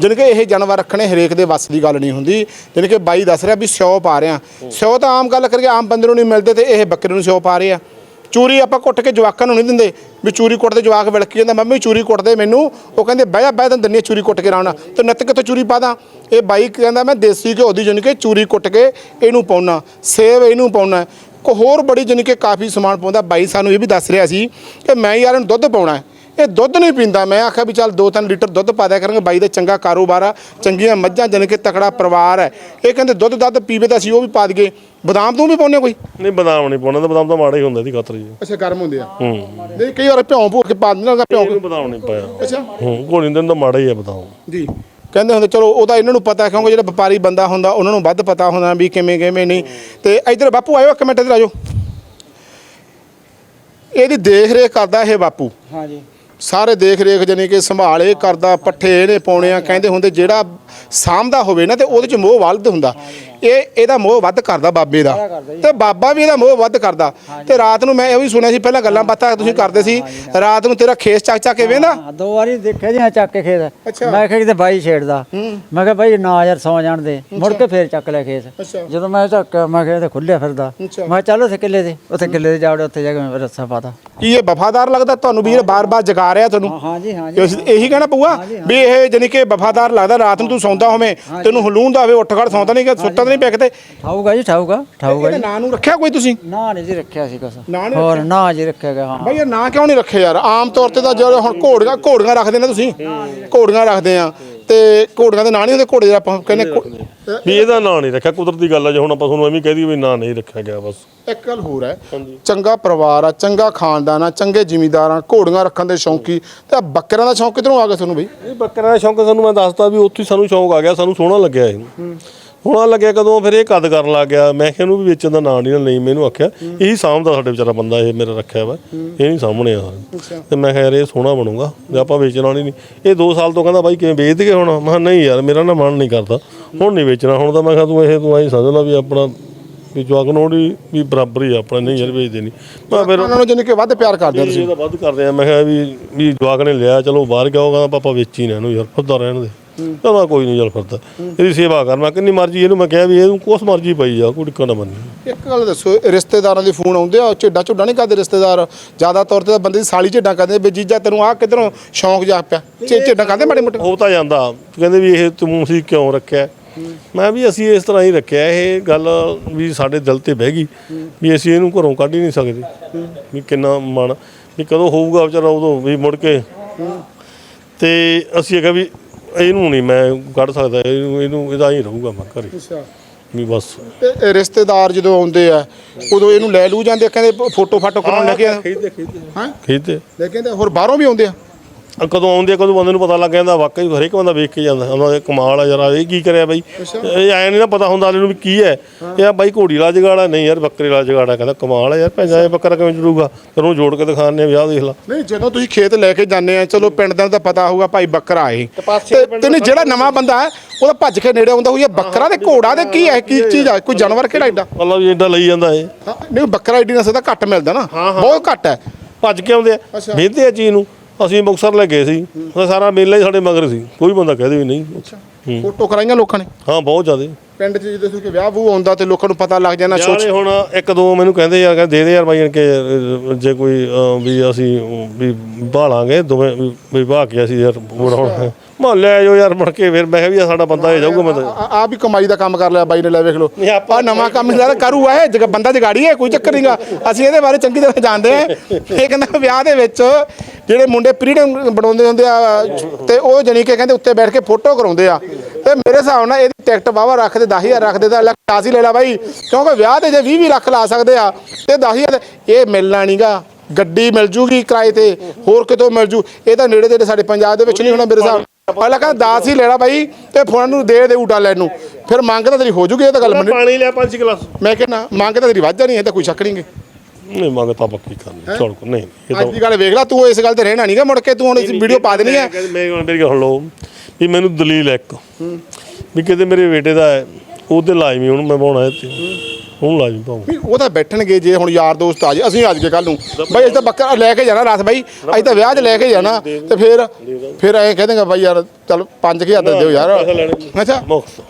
ਜਾਣੀ ਕਿ ਇਹ ਜਾਨਵਰ ਰੱਖਣੇ ਹਰੇਕ ਦੇ ਵੱਸ ਦੀ ਗੱਲ ਨਹੀਂ ਹੁੰਦੀ। ਜਾਣੀ ਕਿ ਬਾਈ ਦੱਸ ਰਿਹਾ ਵੀ ਸਿਓ ਪਾ ਰਿਆ ਸਿਓ ਤਾਂ ਆਮ ਗੱਲ ਕਰਕੇ ਆਮ ਬੰਦੇ ਨੂੰ ਨਹੀਂ ਮਿਲਦੇ ਤੇ ਇਹ ਬੱਕਰੇ ਨੂੰ ਸਿਓ ਪਾ ਰਹੇ ਆ। ਚੂਰੀ ਆਪਾਂ ਕੁੱਟ ਕੇ ਜਵਾਕਾਂ ਨੂੰ ਨਹੀਂ ਦਿੰਦੇ ਵੀ ਚੂਰੀ ਕੁੱਟਦੇ, ਜਵਾਕ ਵਿਲਕੀ ਜਾਂਦਾ, ਮੰਮੀ ਚੂਰੀ ਕੁੱਟਦੇ ਮੈਨੂੰ। ਉਹ ਕਹਿੰਦੇ, ਬਹਿ ਜਾ, ਬਹਿ ਤਾਂ ਦੰਨੀ ਚੂਰੀ ਕੁੱਟ ਕੇ ਰਾਉਣਾ ਤੇ ਨੱਤ ਕਿੱਥੋਂ ਚੂਰੀ ਪਾਦਾ? ਇਹ ਬਾਈ ਕਹਿੰਦਾ, ਮੈਂ ਦੇਸੀ ਘਿਓ ਦੀ ਜਾਣੀ ਕਿ ਚੂਰੀ ਕੁੱਟ ਕੇ ਇਹਨੂੰ ਪਾਉਣਾ ਸੇਵ ਇਹਨੂੰ ਪਾਉਣਾ। ਕੋ ਹੋਰ ਬੜੀ ਜਾਣੀ ਕਿ ਕਾਫੀ ਸਮਾਨ ਪਾਉਂਦਾ, ਬਾਈ ਸਾਨੂੰ ਇਹ ਵੀ ਦੱਸ ਰਿਹਾ ਸੀ ਕਿ ਮੈਂ ਯਾਰ ਇਹਨੂੰ ਦੁੱਧ ਪਾਉਣਾ ਇਹ ਦੁੱਧ ਨਹੀਂ ਪੀਂਦਾ। ਮੈਂ ਆਖਿਆ ਵੀ ਚੱਲ 2-3 ਲੀਟਰ ਦੁੱਧ ਪਾ ਦਿਆ ਕਰਾਂਗੇ ਬਾਈ ਦਾ ਚੰਗਾ ਕਾਰੋਬਾਰ ਆ ਚੰਗੀਆਂ ਮੱਝਾਂ ਜਾਣੀ ਕਿ ਤਕੜਾ ਪਰਿਵਾਰ ਹੈ ਇਹ ਕਹਿੰਦੇ ਦੁੱਧ ਦੱਧ ਪੀਵੇ ਤਾਂ ਅਸੀਂ ਉਹ ਵੀ ਪਾ ਦਈਏ। ਬਦਾਮ ਤੂੰ ਵੀ ਪਾਉਨੇ ਕੋਈ? ਨਹੀਂ ਬਦਾਮ ਨਹੀਂ ਪਾਉਣਾ ਤਾਂ ਬਦਾਮ ਤਾਂ ਮਾੜਾ ਹੀ ਹੁੰਦਾ ਦੀ ਖਾਤਰ ਜੀ। ਅੱਛਾ ਗਰਮ ਹੁੰਦੇ ਆ। ਹੂੰ। ਨਹੀਂ ਕਈ ਵਾਰ ਭਿਉਂ ਭੂ ਕੇ ਪਾ ਦਿੰਦੇ ਨਾ ਭਿਉਂ ਇਹਨੂੰ ਬਦਾਮ ਨਹੀਂ ਪਾਇਆ। ਅੱਛਾ। ਹੂੰ ਘੋੜੀ ਦਿਨ ਤਾਂ ਮਾੜਾ ਹੀ ਹੈ ਬਦਾਮ। ਜੀ। ਕਹਿੰਦੇ ਹੁੰਦੇ ਚਲੋ ਉਹਦਾ ਇਹਨਾਂ ਨੂੰ ਪਤਾ ਕਿਉਂਕਿ ਜਿਹੜਾ ਵਪਾਰੀ ਬੰਦਾ ਹੁੰਦਾ ਉਹਨਾਂ ਨੂੰ ਵੱਧ ਪਤਾ ਹੁੰਦਾ ਵੀ ਕਿਵੇਂ ਕਿਵੇਂ ਨਹੀਂ। ਤੇ ਇਧਰ ਬਾਪੂ ਆਇਓ ਇੱਕ ਮਿੰਟ ਇਧਰ ਆਜੋ ਇਹਦੀ ਦੇਖ ਰੇਖ ਕਰਦਾ ਇਹ ਬਾਪੂ। ਹਾਂਜੀ। ਸਾਰੇ ਦੇਖ ਰੇਖ ਜਾਨੀ ਕਿ ਸੰਭਾਲ ਇਹ ਕਰਦਾ, ਪੱਠੇ ਇਹਨੇ ਪਾਉਣੇ ਆ, ਕਹਿੰਦੇ ਹੁੰਦੇ ਜਿਹੜਾ ਸਾਂਭਦਾ ਹੋਵੇ ਨਾ ਤੇ ਉਹਦੇ ਚ ਮੋਹ ਵੱਧ ਹੁੰਦਾ। ਇਹ ਇਹਦਾ ਮੋਹ ਵੱਧ ਕਰਦਾ ਬਾਬੇ ਦਾ। ਤੇ ਬਾਬਾ ਵੀ ਇਹਦਾ ਮੋਹ ਵੱਧ ਕਰਦਾ। ਤੇ ਰਾਤ ਨੂੰ ਮੈਂ ਇਹ ਵੀ ਸੁਣਿਆ ਸੀ ਪਹਿਲਾਂ ਗੱਲਾਂ ਬਾਤਾਂ ਤੁਸੀਂ ਕਰਦੇ ਸੀ ਰਾਤ ਨੂੰ ਤੇਰਾ ਖੇਸ ਚੱਕ ਚੱਕ ਕੇ ਵੇਂਦਾ ਦੋ ਵਾਰੀ ਦੇਖਿਆ ਜੀ ਹਾਂ ਚੱਕ ਕੇ ਅੱਛਾ। ਮੈਂ ਕਿਹਾ ਕਿਤੇ ਬਾਈ ਛੇੜਦਾ। ਮੈਂ ਕਿਹਾ ਬਾਈ ਨਾ ਯਾਰ ਸੌ ਜਾਣ ਦੇ। ਮੁੜ ਕੇ ਫੇਰ ਚੱਕ ਲਿਆ ਖੇਸ। ਜਦੋਂ ਮੈਂ ਚੱਕਿਆ ਮੈਂ ਕਿਹਾ ਤਾਂ ਖੁੱਲਿਆ ਫਿਰਦਾ। ਮੈਂ ਚੱਲ ਉੱਥੇ ਕਿੱਲੇ ਦੇ ਉੱਥੇ ਕਿੱਲੇ ਦੇ ਜਾਵੜੇ ਉੱਥੇ ਜਾ ਕੇ ਮੈਂ ਰੱਸਾ ਪਾਤਾ। ਕੀ ਇਹ ਵਫਾਦਾਰ ਲੱਗਦਾ? ਤੁਹਾਨੂੰ ਵੀ ਇਹ ਬਾਰ-ਬਾਰ ਜਗਾ ਰਿਹਾ ਤੁਹਾਨੂੰ? ਹਾਂ ਜੀ ਹਾਂ ਇਹ ਜੀ ਇਹੀ ਕਹਿਣਾ ਪਊਗਾ ਵੀ ਇਹ ਜਾਨੀ ਕਿ ਵਫਾਦਾਰ ਲੱਗਦਾ ਰਾਤ ਨੂੰ ਤੂੰ ਸੌਂਦਾ ਹੋਵੇਂ ਤੈਨੂੰ ਹਲੂਣ ਦਾ ਹੋਵੇ ਉੱਠ ਖੜ ਸੌਂਦਾ ਨਹੀਂ ਕਿ ਸੁੱਤਾ ਤਾਂ ਨਹੀਂ ਪਿਆ ਕਿਤੇ? ਠਾਊਗਾ ਜੀ ਠਾਊਗਾ ਠਾਊਗਾ ਇਹਦੇ ਜੀ। ਨਾਂ ਨੂੰ ਰੱਖਿਆ ਕੋਈ ਤੁਸੀਂ? ਨਾ ਨਹੀਂ ਜੀ ਰੱਖਿਆ ਸੀ ਕੁਛ ਨਾਂ ਹੋਰ ਨਾ ਜੀ ਰੱਖਿਆ ਗਿਆ ਹਾਂ। ਭਾਈ ਇਹ ਨਾਂ ਕਿਉਂ ਨਹੀਂ ਰੱਖੇ ਯਾਰ? ਆਮ ਤੌਰ ਤੇ ਤਾਂ ਜਿਹੜੇ ਹੁਣ ਘੋੜੀਆਂ ਘੋੜੀਆਂ ਰੱਖਦੇ ਨੇ ਤੁਸੀਂ? ਘੋੜੀਆਂ ਰੱਖਦੇ ਆ। ਤੇ ਘੋੜੀਆਂ ਦੇ ਨਾਂ ਨਹੀਂ ਹੁੰਦੇ ਘੋੜੇ ਆਪਾਂ ਕਹਿੰਦੇ ਘੋ- ਵੀ ਇਹਦਾ ਨਾਂ ਨਹੀਂ ਰੱਖਿਆ ਕੁਦਰਤੀ ਗੱਲ ਹੈ ਜੇ ਹੁਣ ਆਪਾਂ ਤੁਹਾਨੂੰ ਐਵੇਂ ਕਹਿ ਦਈਏ ਵੀ ਨਾਂ ਨਹੀਂ ਰੱਖਿਆ ਗਿਆ ਬਸ। ਇੱਕ ਗੱਲ ਹੋਰ ਹੈ ਚੰਗਾ ਪਰਿਵਾਰ ਆ ਚੰਗਾ ਖਾਨਦਾਨ ਆ ਚੰਗੇ ਜ਼ਿਮੀਂਦਾਰ ਆ ਘੋੜੀਆਂ ਰੱਖਣ ਦੇ ਸ਼ੌਂਕੀ ਤੇ ਆਹ ਬੱਕਰਿਆਂ ਦਾ ਸ਼ੌਂਕ ਕਿਧਰੋਂ ਆ ਗਿਆ ਤੁਹਾਨੂੰ ਬਈ? ਇਹ ਬੱਕਰਾ ਦਾ ਸ਼ੌਂਕ ਸਾਨੂੰ ਮੈਂ ਦੱਸਤਾ ਵੀ ਉੱਥੇ ਹੀ ਸਾਨੂੰ ਸ਼ੌਂਕ ਆ ਗਿਆ ਸਾਨੂੰ ਸੋਹਣਾ ਲੱਗਿਆ ਇਹ ਸੋਹਣਾ ਲੱਗਿਆ ਕਦੋਂ ਫਿਰ ਇਹ ਕਦ ਕਰਨ ਲੱਗ ਗਿਆ। ਮੈਂ ਕਿਹਾ ਇਹਨੂੰ ਵੀ ਵੇਚਣ ਦਾ ਨਾਂ ਨਹੀਂ ਲਈ। ਮੈਨੂੰ ਆਖਿਆ ਇਹੀ ਸਾਂਭਦਾ ਸਾਡੇ ਵਿਚਾਰਾ ਬੰਦਾ ਇਹ ਮੇਰਾ ਰੱਖਿਆ ਵਾ। ਇਹ ਨਹੀਂ ਸਾਹਮਣੇ ਆ ਤੇ ਮੈਂ ਕਿਹਾ ਯਾਰ ਇਹ ਸੋਹਣਾ ਬਣੂਗਾ ਜੇ ਆਪਾਂ ਵੇਚਣਾ ਨਹੀਂ ਇਹ 2 ਸਾਲ ਤੋਂ ਕਹਿੰਦਾ ਬਾਈ ਕਿਵੇਂ ਵੇਚ ਦਈਏ ਹੁਣ? ਮੈਂ ਕਿਹਾ ਨਹੀਂ ਯਾਰ ਮੇਰਾ ਨਾ ਮਨ ਨਹੀਂ ਕਰਦਾ। ਹੁਣ ਨਹੀਂ ਵੇਚਣਾ। ਹੁਣ ਤਾਂ ਮੈਂ ਕਿਹਾ ਤੂੰ ਇਹ ਤੂੰ ਆਈ ਸਮਝ ਲਾ ਵੀ ਆਪਣਾ ਵੀ ਜਵਾਕ ਨੋੜੀ ਵੀ ਬਰਾਬਰ ਹੀ ਆ ਆਪਣਾ ਨਹੀਂ ਯਾਰ ਵੇਚਦੇ ਨਹੀਂ ਮੈਂ ਫਿਰ ਉਹਨਾਂ ਨੂੰ ਜਾਨੀ ਕਿ ਵੱਧ ਪਿਆਰ ਕਰਦੇ ਤੁਸੀਂ। ਇਹ ਤਾਂ ਵੱਧ ਕਰਦੇ ਆ। ਮੈਂ ਕਿਹਾ ਵੀ ਵੀ ਜਵਾਕ ਨੇ ਲਿਆ ਚਲੋ ਬਾਹਰ ਗਿਆ ਕਹਿੰਦਾ ਪਾਪਾ ਵੇਚੀ ਨਾ ਇਹਨੂੰ ਯਾਰ ਫਿਰਦਾ ਰਹਿਣ ਦੇ। ਕਹਿੰਦਾ ਕੋਈ ਨਹੀਂ ਚੱਲ ਫਿਰਦਾ। ਇਹਦੀ ਸੇਵਾ ਕਰ ਮੈਂ ਕਿੰਨੀ ਮਰਜ਼ੀ ਇਹਨੂੰ ਮੈਂ ਕਿਹਾ ਵੀ ਇਹਨੂੰ ਕੋਸ ਮਰਜ਼ੀ ਪਈ ਜਾ ਕੋਈ ਟਿੱਕਾ ਨਾ ਮੰਨੀ ਇੱਕ ਗੱਲ ਦੱਸੋ ਰਿਸ਼ਤੇਦਾਰਾਂ ਦੇ ਫੋਨ ਆਉਂਦੇ ਆ ਝੇਡਾ ਝੁੱਡਾ ਨਹੀਂ ਕਰਦੇ ਰਿਸ਼ਤੇਦਾਰ? ਜ਼ਿਆਦਾ ਤੌਰ ਤੇ ਤਾਂ ਬੰਦੇ ਦੀ ਸਾਲੀ ਝੇਡਾ ਕਰਦੇ ਵੀ ਜੀਜਾ ਤੈਨੂੰ ਆਹ ਕਿਧਰੋਂ ਸ਼ੌਂਕ ਜਾ ਪਿਆ? ਝੇਡਾ ਕਰਦੇ ਮਾੜੇ ਮੋਟੇ? ਹੋ ਤਾਂ ਜਾਂਦਾ। ਕਹਿੰਦੇ ਵੀ ਇਹ ਤੂੰ ਸੀ ਕਿਉਂ ਰੱਖਿਆ? ਮੈਂ ਵੀ ਅਸੀਂ ਇਸ ਤਰ੍ਹਾਂ ਹੀ ਰੱਖਿਆ। ਇਹ ਗੱਲ ਵੀ ਸਾਡੇ ਦਿਲ ਤੇ ਬਹਿ ਗਈ ਵੀ ਅਸੀਂ ਇਹਨੂੰ ਘਰੋਂ ਕੱਢ ਹੀ ਨਹੀਂ ਸਕਦੇ। ਵੀ ਕਿੰਨਾ ਮਨ ਵੀ ਕਦੋਂ ਹੋਊਗਾ ਵਿਚਾਰਾ ਉਦੋਂ ਵੀ ਮੁੜ ਕੇ। ਤੇ ਅਸੀਂ ਇਹ ਕਿਹਾ ਵੀ ਇਹਨੂੰ ਨਹੀਂ ਮੈਂ ਕੱਢ ਸਕਦਾ ਇਹਨੂੰ ਇਹਨੂੰ ਇਹਦਾ ਹੀ ਰਹੂਗਾ ਮੈਂ ਘਰੇ। ਅੱਛਾ। ਵੀ ਬਸ। ਤੇ ਰਿਸ਼ਤੇਦਾਰ ਜਦੋਂ ਆਉਂਦੇ ਆ ਉਦੋਂ ਇਹਨੂੰ ਲੈ ਲੂ ਜਾਂਦੇ ਕਹਿੰਦੇ ਫੋਟੋ ਫਾਟੋ ਕਰਾਉਣ ਲੈ ਕੇ ਆ? ਖਿੱਚਦੇ ਖਿੱਚਦੇ। ਹਾਂ? ਖਿੱਚਦੇ। ਲੈ ਕੇ ਆਉਂਦੇ ਆ, ਹੋਰ ਬਾਹਰੋਂ ਵੀ ਆਉਂਦੇ ਆ? ਆ ਕਦੋਂ ਆਉਂਦੇ ਆ ਕਦੋਂ ਬੰਦੇ ਨੂੰ ਪਤਾ ਲੱਗ ਜਾਂਦਾ ਵਾਕਈ ਹਰੇਕ ਬੰਦਾ ਵੇਖ ਕੇ ਜਾਂਦਾ ਉਹਨਾਂ ਦੇ ਕਮਾਲ ਆ ਯਾਰ ਆਹ ਇਹ ਕੀ ਕਰਿਆ ਬਾਈ? ਇਹ ਐ ਨਹੀਂ ਨਾ ਪਤਾ ਹੁੰਦਾ ਅਗਲੇ ਨੂੰ ਵੀ ਕੀ ਹੈ। ਇਹ ਆ ਬਾਈ ਘੋੜੀ ਲਾ ਜਗਾੜਾ ਨਹੀਂ ਯਾਰ ਬੱਕਰੇ ਲਾ ਜਗਾੜਾ ਕਹਿੰਦਾ ਕਮਾਲ ਆ ਯਾਰ ਭੈਂਜਾ ਇਹ ਬੱਕਰਾ ਕਿਵੇਂ ਜੁੜੂਗਾ? ਫਿਰ ਉਹਨੂੰ ਜੋੜ ਕੇ ਦਿਖਾਣੇ ਵਿਆਹ ਦੇਖ ਲਾ। ਨਹੀਂ ਜਦੋਂ ਤੁਸੀਂ ਖੇਤ ਲੈ ਕੇ ਜਾਂਦੇ ਆ ਚਲੋ ਪਿੰਡ ਦਾ ਤਾਂ ਪਤਾ ਹੋਊਗਾ ਭਾਈ ਬੱਕਰਾ ਹੈ ਤੇ ਤੇ ਨਹੀਂ ਜਿਹੜਾ ਨਵਾਂ ਬੰਦਾ ਹੈ ਉਹਦਾ ਭੱਜ ਕੇ ਨੇੜੇ ਆਉਂਦਾ ਹੋਈ ਇਹ ਬੱਕਰਾ ਤੇ ਘੋੜਾ ਤੇ ਕੀ ਹੈ ਕੀ ਚੀਜ਼ ਆ ਕੋਈ ਜਾਨਵਰ ਕਿਹੜਾ ਐਡਾ ਮਤਲਬ ਵੀ ਏਡਾ ਲਈ ਜਾਂਦਾ ਇਹ। ਨਹੀਂ ਬੱਕਰਾ ਐਡੀ ਨਸਲ ਦਾ ਘੱਟ ਮਿਲਦਾ ਨਾ ਬਹੁਤ ਘੱਟ ਹੈ। ਭੱਜ ਕੇ ਆਉਂਦੇ ਆ। ਵੇਚਦੇ ਆ ਚੀਜ਼ ਨੂੰ। ਅਸੀਂ ਮੁਕਤਸਰ ਲੈ ਗਏ ਸੀ। ਉਹ ਸਾਰਾ ਮੇਲਾ ਹੀ ਸਾਡੇ ਮਗਰ ਸੀ। ਕੋਈ ਬੰਦਾ ਕਹਦੇ ਵੀ ਨਹੀਂ। ਫੋਟੋ ਕਰਾਈਆਂ ਲੋਕਾਂ ਨੇ? ਹਾਂ ਬਹੁਤ ਜ਼ਿਆਦੇ। ਪਿੰਡ 'ਚ ਜਦੋਂ ਕਿ ਵਿਆਹ ਵੂ ਆਉਂਦਾ ਤੇ ਲੋਕਾਂ ਨੂੰ ਪਤਾ ਲੱਗ ਜਾਂਦਾ ਸੋਚ ਇਹ ਹੁਣ ਇੱਕ ਦੋ ਮੈਨੂੰ ਕਹਿੰਦੇ ਯਾਰ ਕਹਿੰਦੇ ਦੇ ਦੇ ਯਾਰ ਬਾਈ ਕਿ ਜੇ ਕੋਈ ਅਹ, ਵੀ ਅਸੀਂ ਅਹ, ਵੀ ਭਾਲਾਂਗੇ ਦੋਵੇਂ ਵੀ- ਕੇ ਅਸੀਂ ਯਾਰ ਪੂਰਾ ਹੁਣ ਮੈਂ ਲੈ ਜਾਓ ਯਾਰ ਮੁੜ ਕੇ ਫਿਰ ਮੈਂ ਕਿਹਾ ਵੀ ਆਹ ਸਾਡਾ ਬੰਦਾ ਇਹ ਜਾਊਗਾ ਮੈਂ ਤਾਂ ਆ ਆ ਵੀ ਕਮਾਈ ਦਾ ਕੰਮ ਕਰ ਲਿਆ ਬਾਈ ਨੇ ਲੈ ਵੇਖ ਨਹੀਂ, ਆਪਾਂ- ਆ ਨਵਾਂ ਕੰਮ ਜਿਹੜਾ ਕਰੂ ਆ ਇਹ ਜਗ ਬੰਦਾ ਜਗਾੜੀ ਹੈ ਕੋਈ ਚੱਕਰ ਨਹੀਂਗਾ ਅਸੀਂ ਇਹਦੇ ਬਾਰੇ ਚੰਗੀ ਤਰ੍ਹਾਂ ਜਾਣਦੇ ਆ ਇਹ ਕਹਿੰਦਾ ਵਿਆਹ ਦੇ ਵਿੱਚ ਜਿਹੜੇ ਮੁੰਡੇ ਪ੍ਰੀਡਮ ਬਣਾਉਂਦੇ ਹੁੰਦੇ ਆ ਤੇ ਉਹ ਜਣੀ ਕਿ ਕਹਿੰਦੇ ਉੱਤੇ ਬੈਠ ਕੇ ਫੋਟੋ ਕਰਾਉਂਦੇ ਆ। ਤੇ ਮੇਰੇ ਹਿਸਾਬ ਨਾਲ ਇਹਦੀ ਟਿਕਟ ਵਾਵਾ ਰੱਖਦੇ 10000 ਰੱਖਦੇ ਤਾਂ ਲੱਖ ਹੀ ਲੈ ਲਾ ਬਾਈ। ਕਿਉਂਕਿ ਵਿਆਹ ਤੇ ਜੇ 20 20 ਲੱਖ ਲਾ ਸਕਦੇ ਆ ਤੇ 10000 ਇਹ ਮਿਲਣਾ ਨਹੀਂਗਾ ਗੱਡੀ ਮਿਲ ਜੂਗੀ ਕਿਰਾਏ ਤੇ ਹੋਰ ਕਿਤੋਂ ਮਿਲ ਜੂ। ਇਹ ਤਾਂ ਨੇੜੇ ਤੇੜੇ ਸਾਡੇ ਪੰਜਾਬ ਦੇ ਵਿੱਚ ਨਹੀਂ ਹੋਣਾ ਮੇਰੇ ਹਿਸਾਬ। ਪਹਿਲਾਂ ਕਹਿੰਦਾ 10 ਹੀ ਲੈਣਾ ਬਾਈ ਤੇ ਫੋਨ ਨੂੰ ਦੇ ਦੇ ਉਟਾ ਲੈਣ ਨੂੰ। ਫਿਰ ਮੰਗ ਤਾਂ ਤੇਰੀ ਹੋ ਜੂਗੀ ਇਹ ਤਾਂ ਗੱਲ ਮੰਨੀ ਪਾਣੀ ਲਿਆ ਪੰਜ ਗਲਾਸ। ਮੈਂ ਕਹਿੰਦਾ ਮੰਗ ਤਾਂ ਤੇਰੀ ਵੱਧ ਜਾਣੀ ਹੈ ਤਾਂ ਕੋਈ ਸ਼ੱਕ ਨਹੀਂਗੇ ਨਹੀਂ ਮੰਗ ਤਾਂ ਪੱਕੀ ਕਰਨੀ ਚਲ ਕੋ ਨਹੀਂ ਇਹ ਅੱਜ ਦੀ ਗੱਲ ਵੇਖ ਲੈ ਤੂੰ ਇਸ ਗੱਲ ਤੇ ਰਹਿਣਾ ਨਹੀਂਗਾ ਮੁੜ ਕੇ ਤੂੰ ਹੁਣ ਇਸ ਵੀਡੀਓ ਪਾ ਦੇਣੀ ਹੈ। ਮੇਰੀ ਗੱਲ ਲਓ। ਵੀ ਮੈਨੂੰ ਦਲੀਲ ਹੈ ਇੱਕ। ਵੀ ਕਿਤੇ ਮੇਰੇ ਬੇਟੇ ਦਾ ਉਹਦੇ ਲਾਜ਼ਮੀ ਉਹਨੂੰ ਮੈਂ ਪਾਉਣਾ ਇੱਥੇ ਉਹਨੂੰ ਲਾਜ਼ਮੀ ਪਾਉਂ ਵੀ ਉਹ ਤਾਂ ਬੈਠਣਗੇ ਜੇ ਹੁਣ ਯਾਰ ਦੋਸਤ ਆ ਜੇ ਅਸੀਂ ਅੱਜ ਕੇ ਕੱਲ ਨੂੰ। ਬਾਈ ਅਸੀਂ ਤਾਂ ਬੱਕਰਾ ਲੈ ਕੇ ਜਾਣਾ ਰਾਤ ਬਾਈ। ਅਸੀਂ ਤਾਂ ਵਿਆਹ 'ਚ ਲੈ ਕੇ ਜਾਣਾ ਤੇ ਫਿਰ ਫਿਰ ਐਂ ਕਹਿ ਦੇਗਾ ਬਾਈ ਯਰ ਚਲ 5000 ਦੇ ਦਿਓ ਯਾਰ। ਪੈਸੇ ਲੈਣੇ। ਅੱਛਾ। ਮੁਕਤ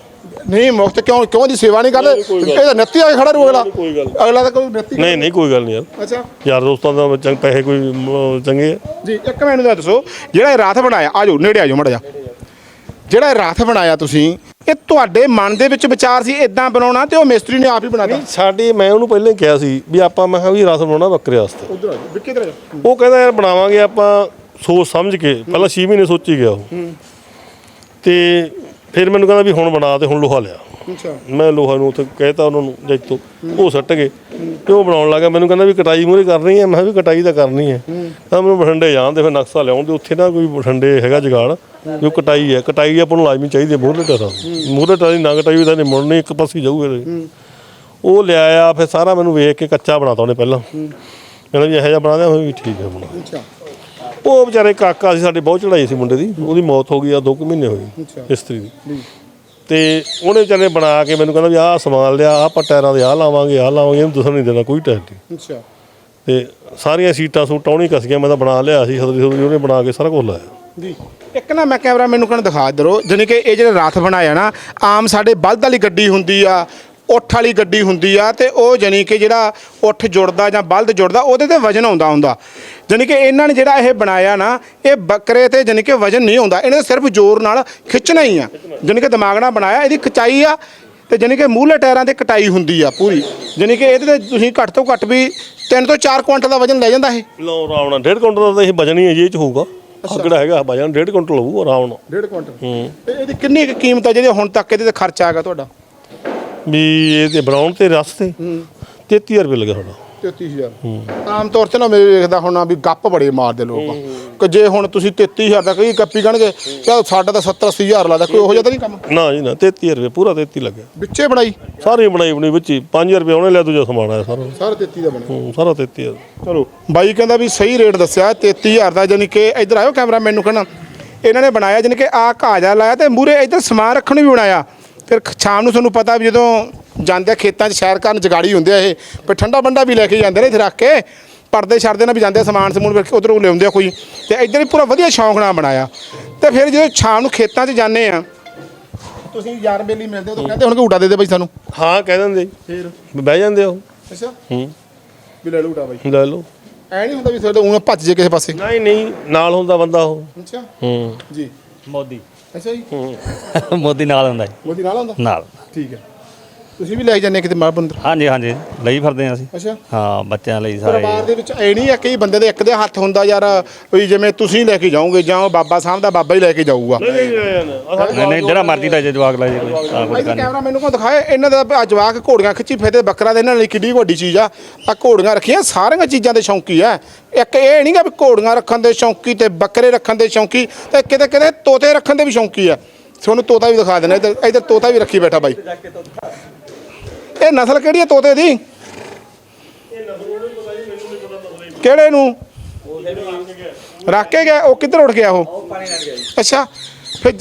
ਨਹੀਂ ਮੁਫਤ ਕਿਉਂ ਕਿਉਂ ਦੀ ਸੇਵਾ ਨਹੀਂ ਕਰਦੇ? ਇਹ ਤਾਂ ਨੱਤੀ ਆ ਕੇ ਖੜਾ ਰੂ ਅਗਲਾ। ਕੋਈ ਗੱਲ ਅਗਲਾ ਤਾਂ ਕੋਈ ਨੱਤੀ ਨਹੀਂ ਨਹੀਂ ਕੋਈ ਗੱਲ ਨਹੀਂ ਯਾਰ। ਅੱਛਾ। ਯਾਰ ਦੋਸਤਾਂ ਦਾ ਚੰਗ ਪੈਸੇ ਕੋਈ ਚੰਗੇ ਆ। ਜੀ ਇੱਕ ਮੈਨੂੰ ਤਾਂ ਦੱਸੋ। ਜਿਹੜਾ ਇਹ ਰਾਥ ਬਣਾਇਆ ਆ ਜਾਓ ਨੇੜੇ ਆ ਜਾਓ ਮੜਾ ਜਾ ਜਿਹੜਾ ਇਹ ਰਾਥ ਬਣਾਇਆ ਤੁਸੀਂ ਇਹ ਤੁਹਾਡੇ ਮਨ ਦੇ ਵਿੱਚ ਵਿਚਾਰ ਸੀ ਇਦਾਂ ਬਣਾਉਣਾ ਤੇ ਉਹ ਮਿਸਤਰੀ ਨੇ ਆਪ ਹੀ ਬਣਾਤਾ। ਸਾਡੀ ਮੈਂ ਉਹਨੂੰ ਪਹਿਲਾਂ ਹੀ ਕਿਹਾ ਸੀ ਵੀ ਆਪਾਂ ਮੈਂ ਕਿਹਾ ਵੀ ਰਸ ਬਣਾਉਣਾ ਬੱਕਰੇ ਵਾਸਤੇ। ਉਧਰ ਆ ਵਿੱਕੀ ਉਹ ਕਹਿੰਦਾ ਯਾਰ ਬਣਾਵਾਂਗੇ ਆਪਾਂ ਸੋਚ ਸਮਝ ਕੇ। ਪਹਿਲਾਂ 6 ਮਹੀਨੇ ਸੋਚੀ ਗਿਆ ਉਹ। ਤੇ ਫਿਰ ਮੈਨੂੰ ਕਹਿੰਦਾ ਵੀ ਹੁਣ ਬਣਾ ਤੇ ਹੁਣ ਲੋਹਾ ਲਿਆ। ਅੱਛਾ। ਮੈਂ ਲੋਹਾ ਨੂੰ ਉੱਥੇ ਕਹਿਤਾ ਉਹਨਾਂ ਨੂੰ ਜੈਤੋ ਉਹ ਸੱਟ ਗਏ। ਤੇ ਉਹ ਬਣਾਉਣ ਲੱਗਾ ਮੈਨੂੰ ਕਹਿੰਦਾ ਵੀ ਕਟਾਈ ਮੂਰੇ ਕਰਨੀ ਹੈ। ਮੈਂ ਕਿਹਾ ਵੀ ਕਟਾਈ ਤਾਂ ਕਰਨੀ ਹੈ। ਤਾਂ ਮੈਨੂੰ ਬਠੰਡੇ ਜਾਣ ਤੇ ਫਿਰ ਨਕਸ਼ਾ ਲਿਆਉਣ ਉੱਥੇ ਨਾ ਕੋਈ ਬਠੰਡੇ ਹੈਗਾ ਜਗਾੜ। ਜੋ ਕਟਾਈ ਹੈ ਕਟਾਈ ਆਪਾਂ ਨੂੰ ਲਾਜ਼ਮੀ ਚਾਹੀਦੀ ਹੈ ਮੂਹਰੇ ਟਰਾ ਮੂਹਰੇ ਟਰਾ ਨਾ ਕਟਾਈ ਤਾਂ ਨਹੀਂ ਮੁੜਨੀ ਇੱਕ ਪਾਸੇ ਜਾਊਗਾ। ਉਹ ਲਿਆਇਆ ਫਿਰ ਸਾਰਾ ਮੈਨੂੰ ਵੇਖ ਕੇ ਕੱਚਾ ਬਣਾਤਾ ਉਹਨੇ ਪਹਿਲਾਂ। ਕਹਿੰਦਾ ਵੀ ਇਹੋ ਜਿਹਾ ਬਣਾ ਦਿਆਂ ਮੈਂ ਵੀ ਠੀਕ ਹੈ ਬਣਾ ਉਹ ਵਿਚਾਰੇ ਕਾਕਾ ਸੀ ਸਾਡੇ ਬਹੁਤ ਚੜਾਈ ਸੀ ਮੁੰਡੇ ਦੀ। ਉਹਦੀ ਮੌਤ ਹੋ ਗਈ ਆ 2 ਮਹੀਨੇ ਹੋਏ। ਇਸਤਰੀ ਦੀ। ਤੇ ਉਹਨੇ ਵਿਚਾਰੇ ਬਣਾ ਕੇ ਮੈਨੂੰ ਕਹਿੰਦਾ ਵੀ ਆਹ ਸਮਾਨ ਲਿਆ ਆਹ ਆਪਾਂ ਟਾਇਰਾਂ ਦੇ ਆਹ ਲਾਵਾਂਗੇ ਆਹ ਲਾਵਾਂਗੇ ਇਹਨੂੰ ਦੱਸਣ ਨਹੀਂ ਦੇਣਾ ਕੋਈ ਟਾਇਰ ਨਹੀਂ ਅੱਛਾ। ਤੇ ਸਾਰੀਆਂ ਸੀਟਾਂ ਸੂਟਾਂ ਉਹਨੇ ਕਸੀਆਂ ਮੈਂ ਤਾਂ ਬਣਾ ਲਿਆ ਸੀ ਸਦਰੀ ਉਹਨੇ ਬਣਾ ਕੇ ਸਾਰਾ ਕੁਝ ਲਾਇਆ। ਜੀ। ਇੱਕ ਨਾ ਮੈਂ ਕੈਮਰਾ ਮੈਨੂੰ ਕਹਿੰਦਾ ਦਿਖਾ ਦਰੋ ਜਾਣੀ ਕਿ ਇਹ ਜਿਹੜਾ ਰਾਥ ਬਣਾਇਆ ਨਾ, ਆਮ ਸਾਡੇ ਬਲਦ ਵਾਲੀ ਗੱਡੀ ਹੁੰਦੀ ਆ, ਉੱਠ ਵਾਲੀ ਗੱਡੀ ਹੁੰਦੀ ਆ ਤੇ ਉਹ ਜਾਣੀ ਕਿ ਜਿਹੜਾ ਉੱਠ ਜੁੜਦਾ ਜਾਂ ਬਲਦ ਜੁੜਦਾ, ਉਹਦੇ ਤੇ ਵਜਨ ਆਉਂਦਾ ਹੁੰਦਾ। ਜਾਣੀ ਕਿ ਇਹਨਾਂ ਨੇ ਜਿਹੜਾ ਇਹ ਬਣਾਇਆ ਨਾ, ਇਹ ਬੱਕਰੇ ਤੇ ਜਾਣੀ ਕਿ ਵਜਨ ਨਹੀਂ ਆਉਂਦਾ। ਇਹਨੇ ਸਿਰਫ ਜ਼ੋਰ ਨਾਲ ਖਿੱਚਣਾ ਹੀ ਆ। ਜਾਣੀ ਕਿ ਦਿਮਾਗ ਨਾਲ ਬਣਾਇਆ, ਇਹਦੀ ਖਿਚਾਈ ਆ ਤੇ ਜਾਣੀ ਕਿ ਮੂਹਲੇ ਟਾਇਰਾਂ ਤੇ ਕਟਾਈ ਹੁੰਦੀ ਆ ਪੂਰੀ। ਜਾਣੀ ਕਿ ਇਹਦੇ ਤੇ ਤੁਸੀਂ ਘੱਟ ਤੋਂ ਘੱਟ ਵੀ 3 ਤੋਂ 4 ਕੁਇੰਟਲ ਦਾ ਵਜਨ ਲੈ ਜਾਂਦਾ ਇਹ। ਲਓ ਆਰਾਮ ਨਾਲ 1.5 ਕੁਇੰਟਲ ਦਾ ਤਾਂ ਇਹ ਵਜਨ ਹੀ ਹੈ ਜੀ ਇਹ ਚ ਹੋਊਗਾ। ਆਹ ਕਿਹੜਾ ਹੈਗਾ? ਵਜਨ 1.5 ਕੁਇੰਟਲ ਹੋਊ ਆਰਾਮ ਨਾਲ। 1.5 ਕੁਇੰਟਲ। ਹੂੰ। ਤੇ ਇਹਦੀ ਕਿੰਨੀ ਕੁ ਕੀਮਤ ਆ ਜਿਹੜੀ ਹੁਣ ਤੱਕ ਇਹਦੇ ਤੇ ਖਰਚਾ ਹੈਗਾ ਤੁਹਾਡਾ? ਵੀ ਇਹ ਤੇ ਬਣਾਉਣ ਤੇ ਰਸ ਤੇ। 33000 ਰੁਪਏ ਲੱਗਿਆ ਸਾਡਾ। 33000 ਆਮ ਤੌਰ ਤੇ ਨਾ ਮੇਰੇ ਵੇਖਦਾ ਹੁਣ ਵੀ ਗੱਪ ਬੜੇ ਮਾਰਦੇ ਲੋਕ ਕਿ ਜੇ ਹੁਣ ਤੁਸੀਂ 33000 ਦਾ ਕਈ ਕੱਪੀ ਗਣਗੇ ਚਲ ਸਾਡਾ ਤਾਂ 70 80000 ਲੱਗਦਾ ਕੋਈ ਉਹੋ ਜਿਹਾ ਤਾਂ ਨਹੀਂ ਕੰਮ? ਨਾ ਜੀ ਨਾ 33000 ਰੁਪਏ ਪੂਰਾ 33 ਲੱਗਿਆ। ਵਿੱਚੇ ਬਣਾਈ? ਸਾਰੀ ਬਣਾਈ ਬਣੀ ਵਿੱਚ ਹੀ 5000 ਰੁਪਏ ਉਹਨੇ ਲਿਆ ਦੂਜਾ ਸਮਾਨ ਆਇਆ ਸਾਰਾ। ਸਾਰਾ 33 ਦਾ ਬਣਿਆ। ਹੂੰ, ਸਾਰਾ 33000 ਚਲੋ ਬਾਈ ਕਹਿੰਦਾ ਵੀ ਸਹੀ ਰੇਟ ਦੱਸਿਆ 33000 ਦਾ ਜਾਨੀ ਕਿ ਇੱਧਰ ਆਇਓ ਕੈਮਰਾ ਮੈਨੂੰ ਕਹਿੰਦਾ ਇਹਨਾਂ ਨੇ ਬਣਾਇਆ ਜਾਨੀ ਕਿ ਆ ਘਾਜਾ ਲਾਇਆ ਤੇ ਮੂਰੇ ਇੱਧਰ ਸਮਾਨ ਰੱਖਣ ਨੂੰ ਵੀ ਬਣਾਇਆ। ਫਿਰ ਖ- ਸ਼ਾਮ ਨੂੰ ਤੁਹਾਨੂੰ ਪਤਾ ਵੀ ਜਦੋਂ ਜਾਂਦੇ ਆ ਖੇਤਾਂ 'ਚ ਸੈਰ ਕਰਨ ਜਗਾੜੀ ਹੁੰਦੇ ਆ ਇਹ ਫਿਰ ਠੰਡਾ ਬੰਡਾ ਵੀ ਲੈ ਕੇ ਜਾਂਦੇ ਨੇ ਇੱਥੇ ਰੱਖ ਕੇ। ਪਰਦੇ ਛੱਡਦੇ ਨਾਲ ਵੀ ਜਾਂਦੇ ਸਮਾਨ ਸਮੂਨ ਫਿਰ ਉਧਰੋਂ ਲਿਆਉਂਦੇ ਕੋਈ। ਤੇ ਇੱਧਰ ਵੀ ਪੂਰਾ ਵਧੀਆ ਸ਼ੌਂਕ ਨਾਲ ਬਣਾਇਆ। ਤੇ ਫਿਰ ਜਦੋਂ ਸ਼ਾਮ ਨੂੰ ਖੇਤਾਂ 'ਚ ਜਾਂਦੇ ਆ ਤੁਸੀਂ ਯਾਰ ਬੇਲੀ ਮਿਲਦੇ ਹੋ ਤਾਂ ਕਹਿੰਦੇ ਹੁਣ ਕਿ ਉਡਾ ਦੇ ਦੇ ਬਾਈ ਸਾਨੂੰ। ਹਾਂ ਕਹਿ ਦਿੰਦੇ। ਫਿਰ? ਬਹਿ ਜਾਂਦੇ ਉਹ। ਅੱਛਾ। ਹੂੰ। ਵੀ ਲੈ ਲਓ ਉਡਾ ਬਾਈ। ਲੈ ਲਓ। ਐ ਨਹੀਂ ਹੁੰਦਾ ਵੀ ਤੁਹਾਡੇ ਉਹ ਭੱਜ ਜੇ ਕਿਸੇ ਪਾਸੇ। ਨਹੀਂ ਨਹੀਂ ਨਾਲ ਹੁੰਦਾ ਬੰਦਾ ਉਹ। ਅੱਛਾ। ਹੂੰ। ਜੀ। ਮੋਦੀ। ਅੱਛਾ ਜੀ। (laughs) ਮੋਦੀ ਨਾਲ ਹੁੰਦਾ ਜੀ। ਮੋਦੀ ਨਾਲ ਆਉਂਦਾ ਨਾਲ। ਠੀਕ ਹੈ। ਤੁਸੀਂ ਵੀ ਲੈ ਕੇ ਜਾਂਦੇ ਕਿਤੇ ਮਾਂ ਬੰਦਰ ਹਾਂਜੀ ਹਾਂਜੀ। ਲਈ ਫਿਰਦੇ ਹਾਂ ਅਸੀਂ। ਅੱਛਾ। ਹਾਂ ਬੱਚਿਆਂ ਲਈ ਸਾਰੇ। ਪਰਿਵਾਰ ਦੇ ਵਿੱਚ ਐ ਨਹੀਂ ਹੈ ਕਈ ਬੰਦੇ ਦੇ ਇੱਕ ਦੇ ਹੱਥ ਹੁੰਦਾ ਯਾਰ ਵੀ ਜਿਵੇਂ ਤੁਸੀਂ ਲੈ ਕੇ ਜਾਓਗੇ ਜਾਂ ਉਹ ਬਾਬਾ ਸਾਹਿਬ ਦਾ ਬਾਬਾ ਹੀ ਲੈ ਕੇ ਜਾਊਗਾ। ਨਹੀਂ ਨਹੀਂ ਜਿਹੜਾ ਮਰਜ਼ੀ ਲੈ ਜੇ ਜਵਾਕ ਲੈ ਜੇ ਕੋਈ। ਤਾਂ ਕੋਈ ਭਾਈ ਗੱਲ ਨਹੀਂ। ਕੈਮਰਾ ਮੈਨੂੰ ਕੋ ਦਿਖਾਏ? ਇਹਨਾਂ ਦਾ ਆ ਜਵਾਕ ਘੋੜੀਆਂ ਖਿੱਚੀ ਫਿਰਦੇ ਬੱਕਰਾ ਦੇ ਇਹਨਾਂ ਲਈ ਕਿੱਡੀ ਵੱਡੀ ਚੀਜ਼ ਆ। ਆ ਘੋੜੀਆਂ ਰੱਖੀਆਂ ਸਾਰੀਆਂ ਚੀਜ਼ਾਂ ਦੇ ਸ਼ੌਂਕੀ ਆ। ਇੱਕ ਇਹ ਨਹੀਂਗਾ ਵੀ ਘੋੜੀਆਂ ਰੱਖਣ ਦੇ ਸ਼ੌਂਕੀ ਤੇ ਬੱਕਰੇ ਰੱਖਣ ਦੇ ਸ਼ੌਂਕੀ ਤੇ ਕਿਤੇ ਕਿਤੇ ਤੋਤੇ ਰੱਖਣ ਦੇ ਵੀ ਸ਼ੌਂਕੀ ਆ। ਤੁਹਾਨੂੰ ਤੋਤਾ ਵੀ ਦਿਖਾ ਦੇਣਾ ਇੱਧਰ ਇੱਧਰ ਤੋਤਾ ਵੀ ਰੱਖੀ ਬੈਠਾ ਬਾਈ। ਇਹ ਨਸਲ ਕਿਹੜੀ ਹੈ ਤੋਤੇ ਦੀ? ਕਿਹੜੇ ਨੂੰ? ਰੱਖ ਕੇ ਗਿਆ ਉਹ ਕਿੱਧਰ ਉੱਠ ਗਿਆ ਉਹ? ਅੱਛਾ ਫਿਰ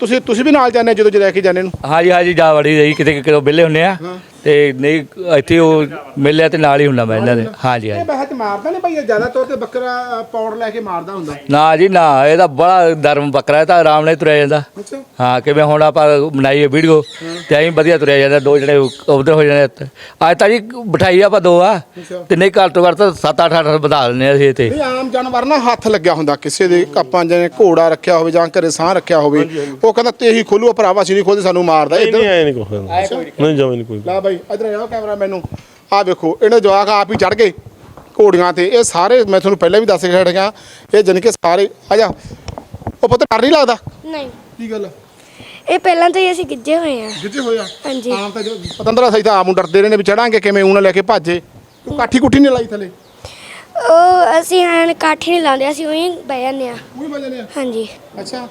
ਤੁਸੀਂ ਤੁਸੀਂ ਵੀ ਨਾਲ ਜਾਂਦੇ ਜਦੋਂ ਜੇ ਲੈ ਕੇ ਜਾਂਦੇ ਨੂੰ? ਹਾਂਜੀ ਹਾਂਜੀ ਜਾ ਵੜੀ ਰਹੀ ਕਿਤੇ ਕਿਤੇ ਵਿਹਲੇ ਹੁੰਨੇ ਆ। ਤੇ ਨਹੀਂ ਇੱਥੇ ਉਹ ਮਿਲਿਆ ਤੇ ਨਾਲ ਹੀ ਹੁੰਦਾ ਮੈਂ ਇਹਨਾਂ ਦੇ। ਹਾਂਜੀ ਇਹ ਹਾਂਜੀ। ਬਹਿਤ ਮਾਰਦਾ ਨਹੀਂ ਭਾਈ ਇਹ ਜ਼ਿਆਦਾ ਤੌਰ ਤੇ ਬੱਕਰਾ ਪੌੜ ਲੈ ਕੇ ਮਾਰਦਾ ਹੁੰਦਾ। ਨਾ ਜੀ ਨਾ ਇਹ ਤਾਂ ਬੜਾ ਧਰਮ ਬੱਕਰਾ ਇਹ ਤਾਂ ਆਰਾਮ ਨਾਲ ਹੀ ਤੁਰਿਆ ਜਾਂਦਾ। ਅੱਛਾ। ਹਾਂ ਕਿਵੇਂ ਹੁਣ ਆਪਾਂ ਬਣਾਈਏ ਵੀਡੀਓ ਤੇ ਐਂ ਵਧੀਆ ਤੁਰਿਆ ਜਾਂਦਾ ਦੋ ਜਣੇ ਉਧਰ ਹੋ ਜਾਂਦੇ ਅੱਜ ਤਾਂ ਜੀ ਬਿਠਾਈ ਆਪਾਂ ਦੋ ਆ ਤੇ ਨਹੀਂ ਘੱਟ ਤੋਂ ਘੱਟ ਤਾਂ 7 8 8 ਵਧਾ ਦਿੰਦੇ ਆ ਅਸੀਂ ਇੱਥੇ। ਨਹੀਂ ਆਮ ਜਾਨਵਰ ਨਾ ਹੱਥ ਲੱਗਿਆ ਹੁੰਦਾ ਕਿਸੇ ਦੇ ਆਪਾਂ ਜਿਵੇਂ ਘੋੜਾ ਰੱਖਿਆ ਹੋਵੇ ਜਾਂ ਘਰੇ ਸਾਹ ਰੱਖਿਆ ਹੋਵੇ ਉਹ ਕਹਿੰਦਾ ਤੇ ਖੋਲੂ ਭਰਾਵਾ ਅਸੀਂ ਨਹੀਂ ਖੋਲਦੇ ਸਾਨੂੰ ਮਾਰਦਾ ਨਹੀਂ ਇੱਧਰ। ਆਏ ਨਹੀਂ ਕੋਈ ਨਹੀਂ ਜਾਵੇ ਨਹੀਂ ਕੋਈ ਲਾ ਬਾਈ ਇਧਰ ਆਓ ਕੈਮਰਾ ਮੈਨੂੰ ਆਹ ਵੇਖੋ ਇਹਨੇ ਜਵਾਕ ਆਪ ਹੀ ਚੜ ਗਏ ਘੋੜੀਆਂ ਤੇ। ਇਹ ਸਾਰੇ ਮੈਂ ਤੁਹਾਨੂੰ ਪਹਿਲਾਂ ਵੀ ਦੱਸ ਕੇ ਹਟਿਆ ਇਹ ਜਾਣੀ ਕਿ ਸਾਰੇ ਆ ਜਾ। ਉਹ ਪਤਾ ਡਰ ਨਹੀਂ ਲੱਗਦਾ? ਨਹੀਂ। ਕੀ ਗੱਲ ਇਹ ਪਹਿਲਾਂ ਤੋਂ ਹੀ ਅਸੀਂ ਗਿੱਜੇ ਹੋਏ ਆ। ਗਿੱਜੇ ਹੋਇਆ ਹਾਂਜੀ। ਆਮ ਤਾਂ ਜੋ ਪਤੰਦਰਾ ਸਹੀ ਤਾਂ ਆਮ ਨੂੰ ਡਰਦੇ ਰਹੇ ਨੇ ਵੀ ਚੜਾਂਗੇ ਕਿਵੇਂ ਉਹਨਾਂ ਲੈ ਕੇ ਭਾਜੇ। ਤੂੰ ਕਾਠੀ ਕੁੱਠੀ ਨਹੀਂ ਲਾਈ ਥਲੇ? ਉਹ ਅਸੀਂ ਐਨ ਕਾਠੀ ਨਹੀਂ ਲਾਉਂਦੇ ਅਸੀਂ ਉਹੀ ਬਹਿ ਜਾਂਦੇ ਆ। ਉਹੀ ਵਜਨੇ ਹਾਂਜੀ। ਅੱਛਾ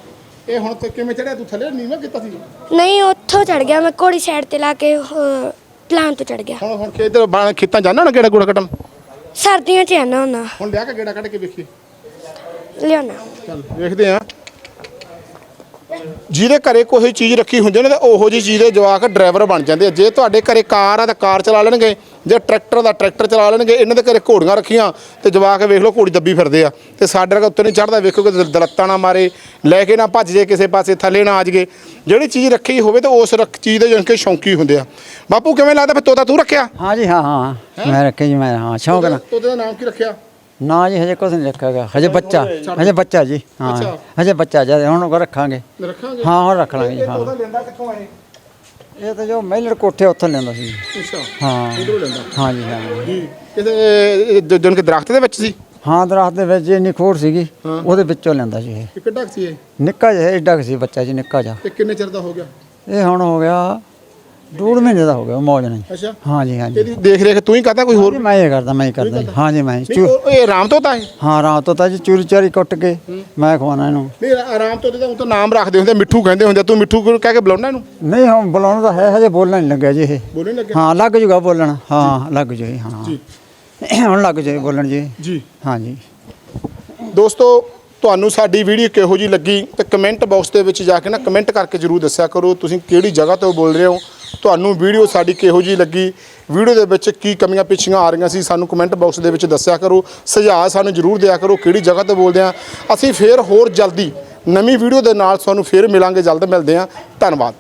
ਇਹ ਹੁਣ ਤੇ ਕਿਵੇਂ ਚੜਿਆ ਤੂੰ ਥੱਲੇ? ਨੀਵਾਂ ਕੀਤਾ ਸੀ? ਨਹੀਂ ਉੱਥੋਂ ਚੜ ਗਿਆ ਮੈਂ ਘੋੜੀ ਸਾਈਡ ਤੇ ਲਾ ਕੇ ਪਲਾਨ ਤੋਂ ਚੜ ਗਿਆ। ਹੁਣ ਹੁਣ ਕਿ ਇਧਰ ਬਾਣ ਖੇਤਾਂ ਜਾਣਾ ਨਾ ਗੇੜਾ ਗੂੜਾ ਕੱਟਣ? ਸਰਦੀਆਂ 'ਚ ਆਣਾ ਹੁੰਦਾ। ਹੁਣ ਲਿਆ ਕੇ ਗੇੜਾ ਕੱਢ ਕੇ ਵੇਖੀ ਲਿਆਉਣਾ। ਚੱਲ ਵੇਖਦੇ ਆ। ਜਿਹਦੇ ਘਰੇ ਕੋਈ ਚੀਜ਼ ਰੱਖੀ ਹੁੰਦੀ ਨੇ ਤਾਂ ਉਹੋ ਜੀ ਚੀਜ਼ ਦੇ ਜਵਾਕ ਡਰਾਈਵਰ ਬਣ ਜਾਂਦੇ ਆ। ਜੇ ਤੁਹਾਡੇ ਘਰੇ ਕਾਰ ਆ ਤਾਂ ਕਾਰ ਚਲਾ ਲੈਣਗੇ। ਜੇ ਟਰੈਕਟਰ ਦਾ ਟਰੈਕਟਰ ਚਲਾ ਲੈਣਗੇ ਇਹਨਾਂ ਦੇ ਘਰੇ ਘੋੜੀਆਂ ਰੱਖੀਆਂ ਤੇ ਜਵਾਕ ਵੇਖ ਲਓ ਘੋੜੀ ਦੱਬੀ ਫਿਰਦੇ ਆ। ਤੇ ਸਾਡੇ ਵਰਗਾ ਉੱਤੇ ਨਹੀਂ ਚੜਦਾ ਵੇਖੋ ਕਿ ਦਲੱਤਾਂ ਨਾ ਮਾਰੇ ਲੈ ਕੇ ਨਾ ਭੱਜ ਜੇ ਕਿਸੇ ਪਾਸੇ ਥੱਲੇ ਨਾ ਆ ਜਗੇ ਜਿਹੜੀ ਚੀਜ਼ ਰੱਖੀ ਹੋਵੇ ਤਾਂ ਉਸ ਰੱਖ ਚੀਜ਼ ਦੇ ਜਨਕੇ ਸ਼ੌਂਕੀ ਹੁੰਦੇ ਆ। ਬਾਪੂ ਕਿਵੇਂ ਲੱਗਦਾ ਫਿਰ ਤੋਤਾ ਤੂੰ ਰੱਖਿਆ? ਹਾਂ ਜੀ ਹਾਂ ਹਾਂ ਮੈਂ ਰੱਖਿਆ ਜੀ ਮੈਂ ਹਾਂ ਸ਼ੌਂਕ ਨਾਲ। ਤੋਤੇ ਦਾ ਨਾਮ ਕੀ ਰੱਖਿਆ? ਨਾ ਜੀ ਹਜੇ ਕੁਝ ਨਹੀਂ ਰੱਖਾਗਾ ਹਜੇ ਬੱਚਾ ਹਜੇ ਬੱਚਾ ਜੀ ਹਾਂ। ਹਜੇ ਬੱਚਾ ਜਦ ਹੁਣ ਉਹ ਰੱਖਾਂਗੇ। ਰੱਖਾਂਗੇ? ਹਾਂ ਹੁਣ ਰੱਖ ਲਾਂਗੇ ਜੀ ਹਾਂ। ਤੋਤਾ ਲੈਂਦਾ ਕਿੱਥੋਂ ਆਏ ਇਹ ਤਾਂ ਜੋ ਮਹਿਲਰ ਕੋਠੇ ਉੱਥੋਂ ਲੈਂਦਾ ਸੀ। ਅੱਛਾ। ਹਾਂ। ਉਧਰੋਂ ਲੈਂਦਾ। ਹਾਂ। ਜੀ। ਹਾਂ ਜੀ ਕਿਸੇ ਜਨ ਕੇ ਦਰਖਤ ਦੇ ਵਿੱਚ ਸੀ? ਹਾਂ ਦਰਖਤ ਦੇ ਵਿੱਚ ਇੰਨੀ ਖੋੜ ਸੀਗੀ। ਉਹਦੇ ਵਿੱਚੋਂ ਲੈਂਦਾ ਸੀ ਇਹ। ਕਿੱਡਾ ਸੀ ਇਹ? ਨਿੱਕਾ ਜਿਹਾ ਏਡਾ ਕੁ ਸੀ ਬੱਚਾ ਜੀ ਨਿੱਕਾ ਜਿਹਾ। ਇਹ ਕਿੰਨੇ ਚਿਰ ਦਾ ਹੋ ਗਿਆ? ਇਹ ਹੁਣ ਹੋ ਗਿਆ ਡੂਢ ਮਹੀਨੇ ਦਾ ਹੋ ਗਿਆ ਮੌਜ ਨਹੀਂ ਅੱਛਾ ਹਾਂ। ਜੀ ਹਾਂ ਜੀ ਇਹਦੀ ਦੇਖ ਰੇਖ ਤੂੰ ਹੀ ਕਰਦਾ ਕੋਈ ਹੋਰ? ਮੈਂ ਇਹ ਕਰਦਾ ਮੈਂ ਹੀ ਕਰਦਾ ਜੀ। ਮੈਂ ਨਹੀਂ ਚੂ- ਉਹ- ਇਹ ਆਰਾਮ ਤੋਤਾ ਹੈ ਹਾਂ ਰਾਤ ਤੋਂ ਤਾਂ ਜੀ ਚੂਰੀ ਚਾਰੀ ਕੁੱਟ ਕੇ ਮੈਂ ਖਵਾਉਣਾ ਇਹਨੂੰ। ਨਹੀਂ ਆਰਾਮ ਤੋਤੇ ਦਾ ਉਹ ਤਾਂ ਨਾਮ ਰੱਖਦੇ ਹੁੰਦੇ ਮਿੱਠੂ ਕਹਿੰਦੇ ਹੁੰਦੇ ਤੂੰ ਮਿੱਠੂ ਕਿਉਂ ਕਹਿ ਕੇ ਬੁਲਾਉਣਾ ਇਹਨੂੰ? ਨਹੀਂ ਹੁਣ ਬੁਲਾਉਣਾ ਤਾਂ ਹੈ ਹਜੇ ਬੋਲਣ ਨਹੀਂ ਲੱਗਿਆ ਜੀ ਇਹ। ਬੋਲਣ ਲੱਗਿਆ? ਹਾਂ ਲੱਗ ਜੂਗਾ ਬੋਲਣ। ਹਾਂ ਲੱਗ ਜੂ ਜੀ, ਹਾਂ। (coughs) ਹੁਣ ਲੱਗ ਜੂ ਬੋਲਣ ਜੀ। ਜੀ। ਹਾਂ ਜੀ ਦੋਸਤੋ ਤੁਹਾਨੂੰ ਸਾਡੀ ਵੀਡੀਓ ਕਿਹੋ ਜੀ ਲੱਗੀ ਤੇ ਕਮੈਂਟ ਬਾਕਸ ਦੇ ਵਿੱਚ ਜਾ ਕੇ ਨਾ ਕਮੈਂਟ ਕਰਕੇ ਜਰੂਰ ਦੱਸਿਆ ਕਰੋ ਤੁਸੀਂ ਕਿਹੜੀ ਜਗ੍ਹਾ ਤੋਂ ਬੋਲ ਰਹੇ ਹੋ ਤੁਹਾਨੂੰ ਵੀਡੀਓ ਸਾਡੀ ਕਿਹੋ ਜੀ ਲੱਗੀ? ਵੀਡੀਓ ਦੇ ਵਿੱਚ ਕੀ ਕਮੀਆਂ ਪਿੱਛੀਆਂ ਆ ਰਹੀਆਂ ਸੀ, ਸਾਨੂੰ ਕਮੈਂਟ ਬਾਕਸ ਦੇ ਵਿੱਚ ਦੱਸਿਆ ਕਰੋ। ਸੁਝਾਅ ਸਾਨੂੰ ਜਰੂਰ ਦਿਆ ਕਰੋ ਕਿਹੜੀ ਜਗ੍ਹਾ 'ਤੇ ਬੋਲਦੇ ਆ ਅਸੀਂ ਫੇਰ ਹੋਰ ਜਲਦੀ ਨਵੀਂ ਵੀਡੀਓ ਦੇ ਨਾਲ ਤੁਹਾਨੂੰ ਫੇਰ ਮਿਲਾਂਗੇ, ਜਲਦ ਮਿਲਦੇ ਆ ਧੰਨਵਾਦ।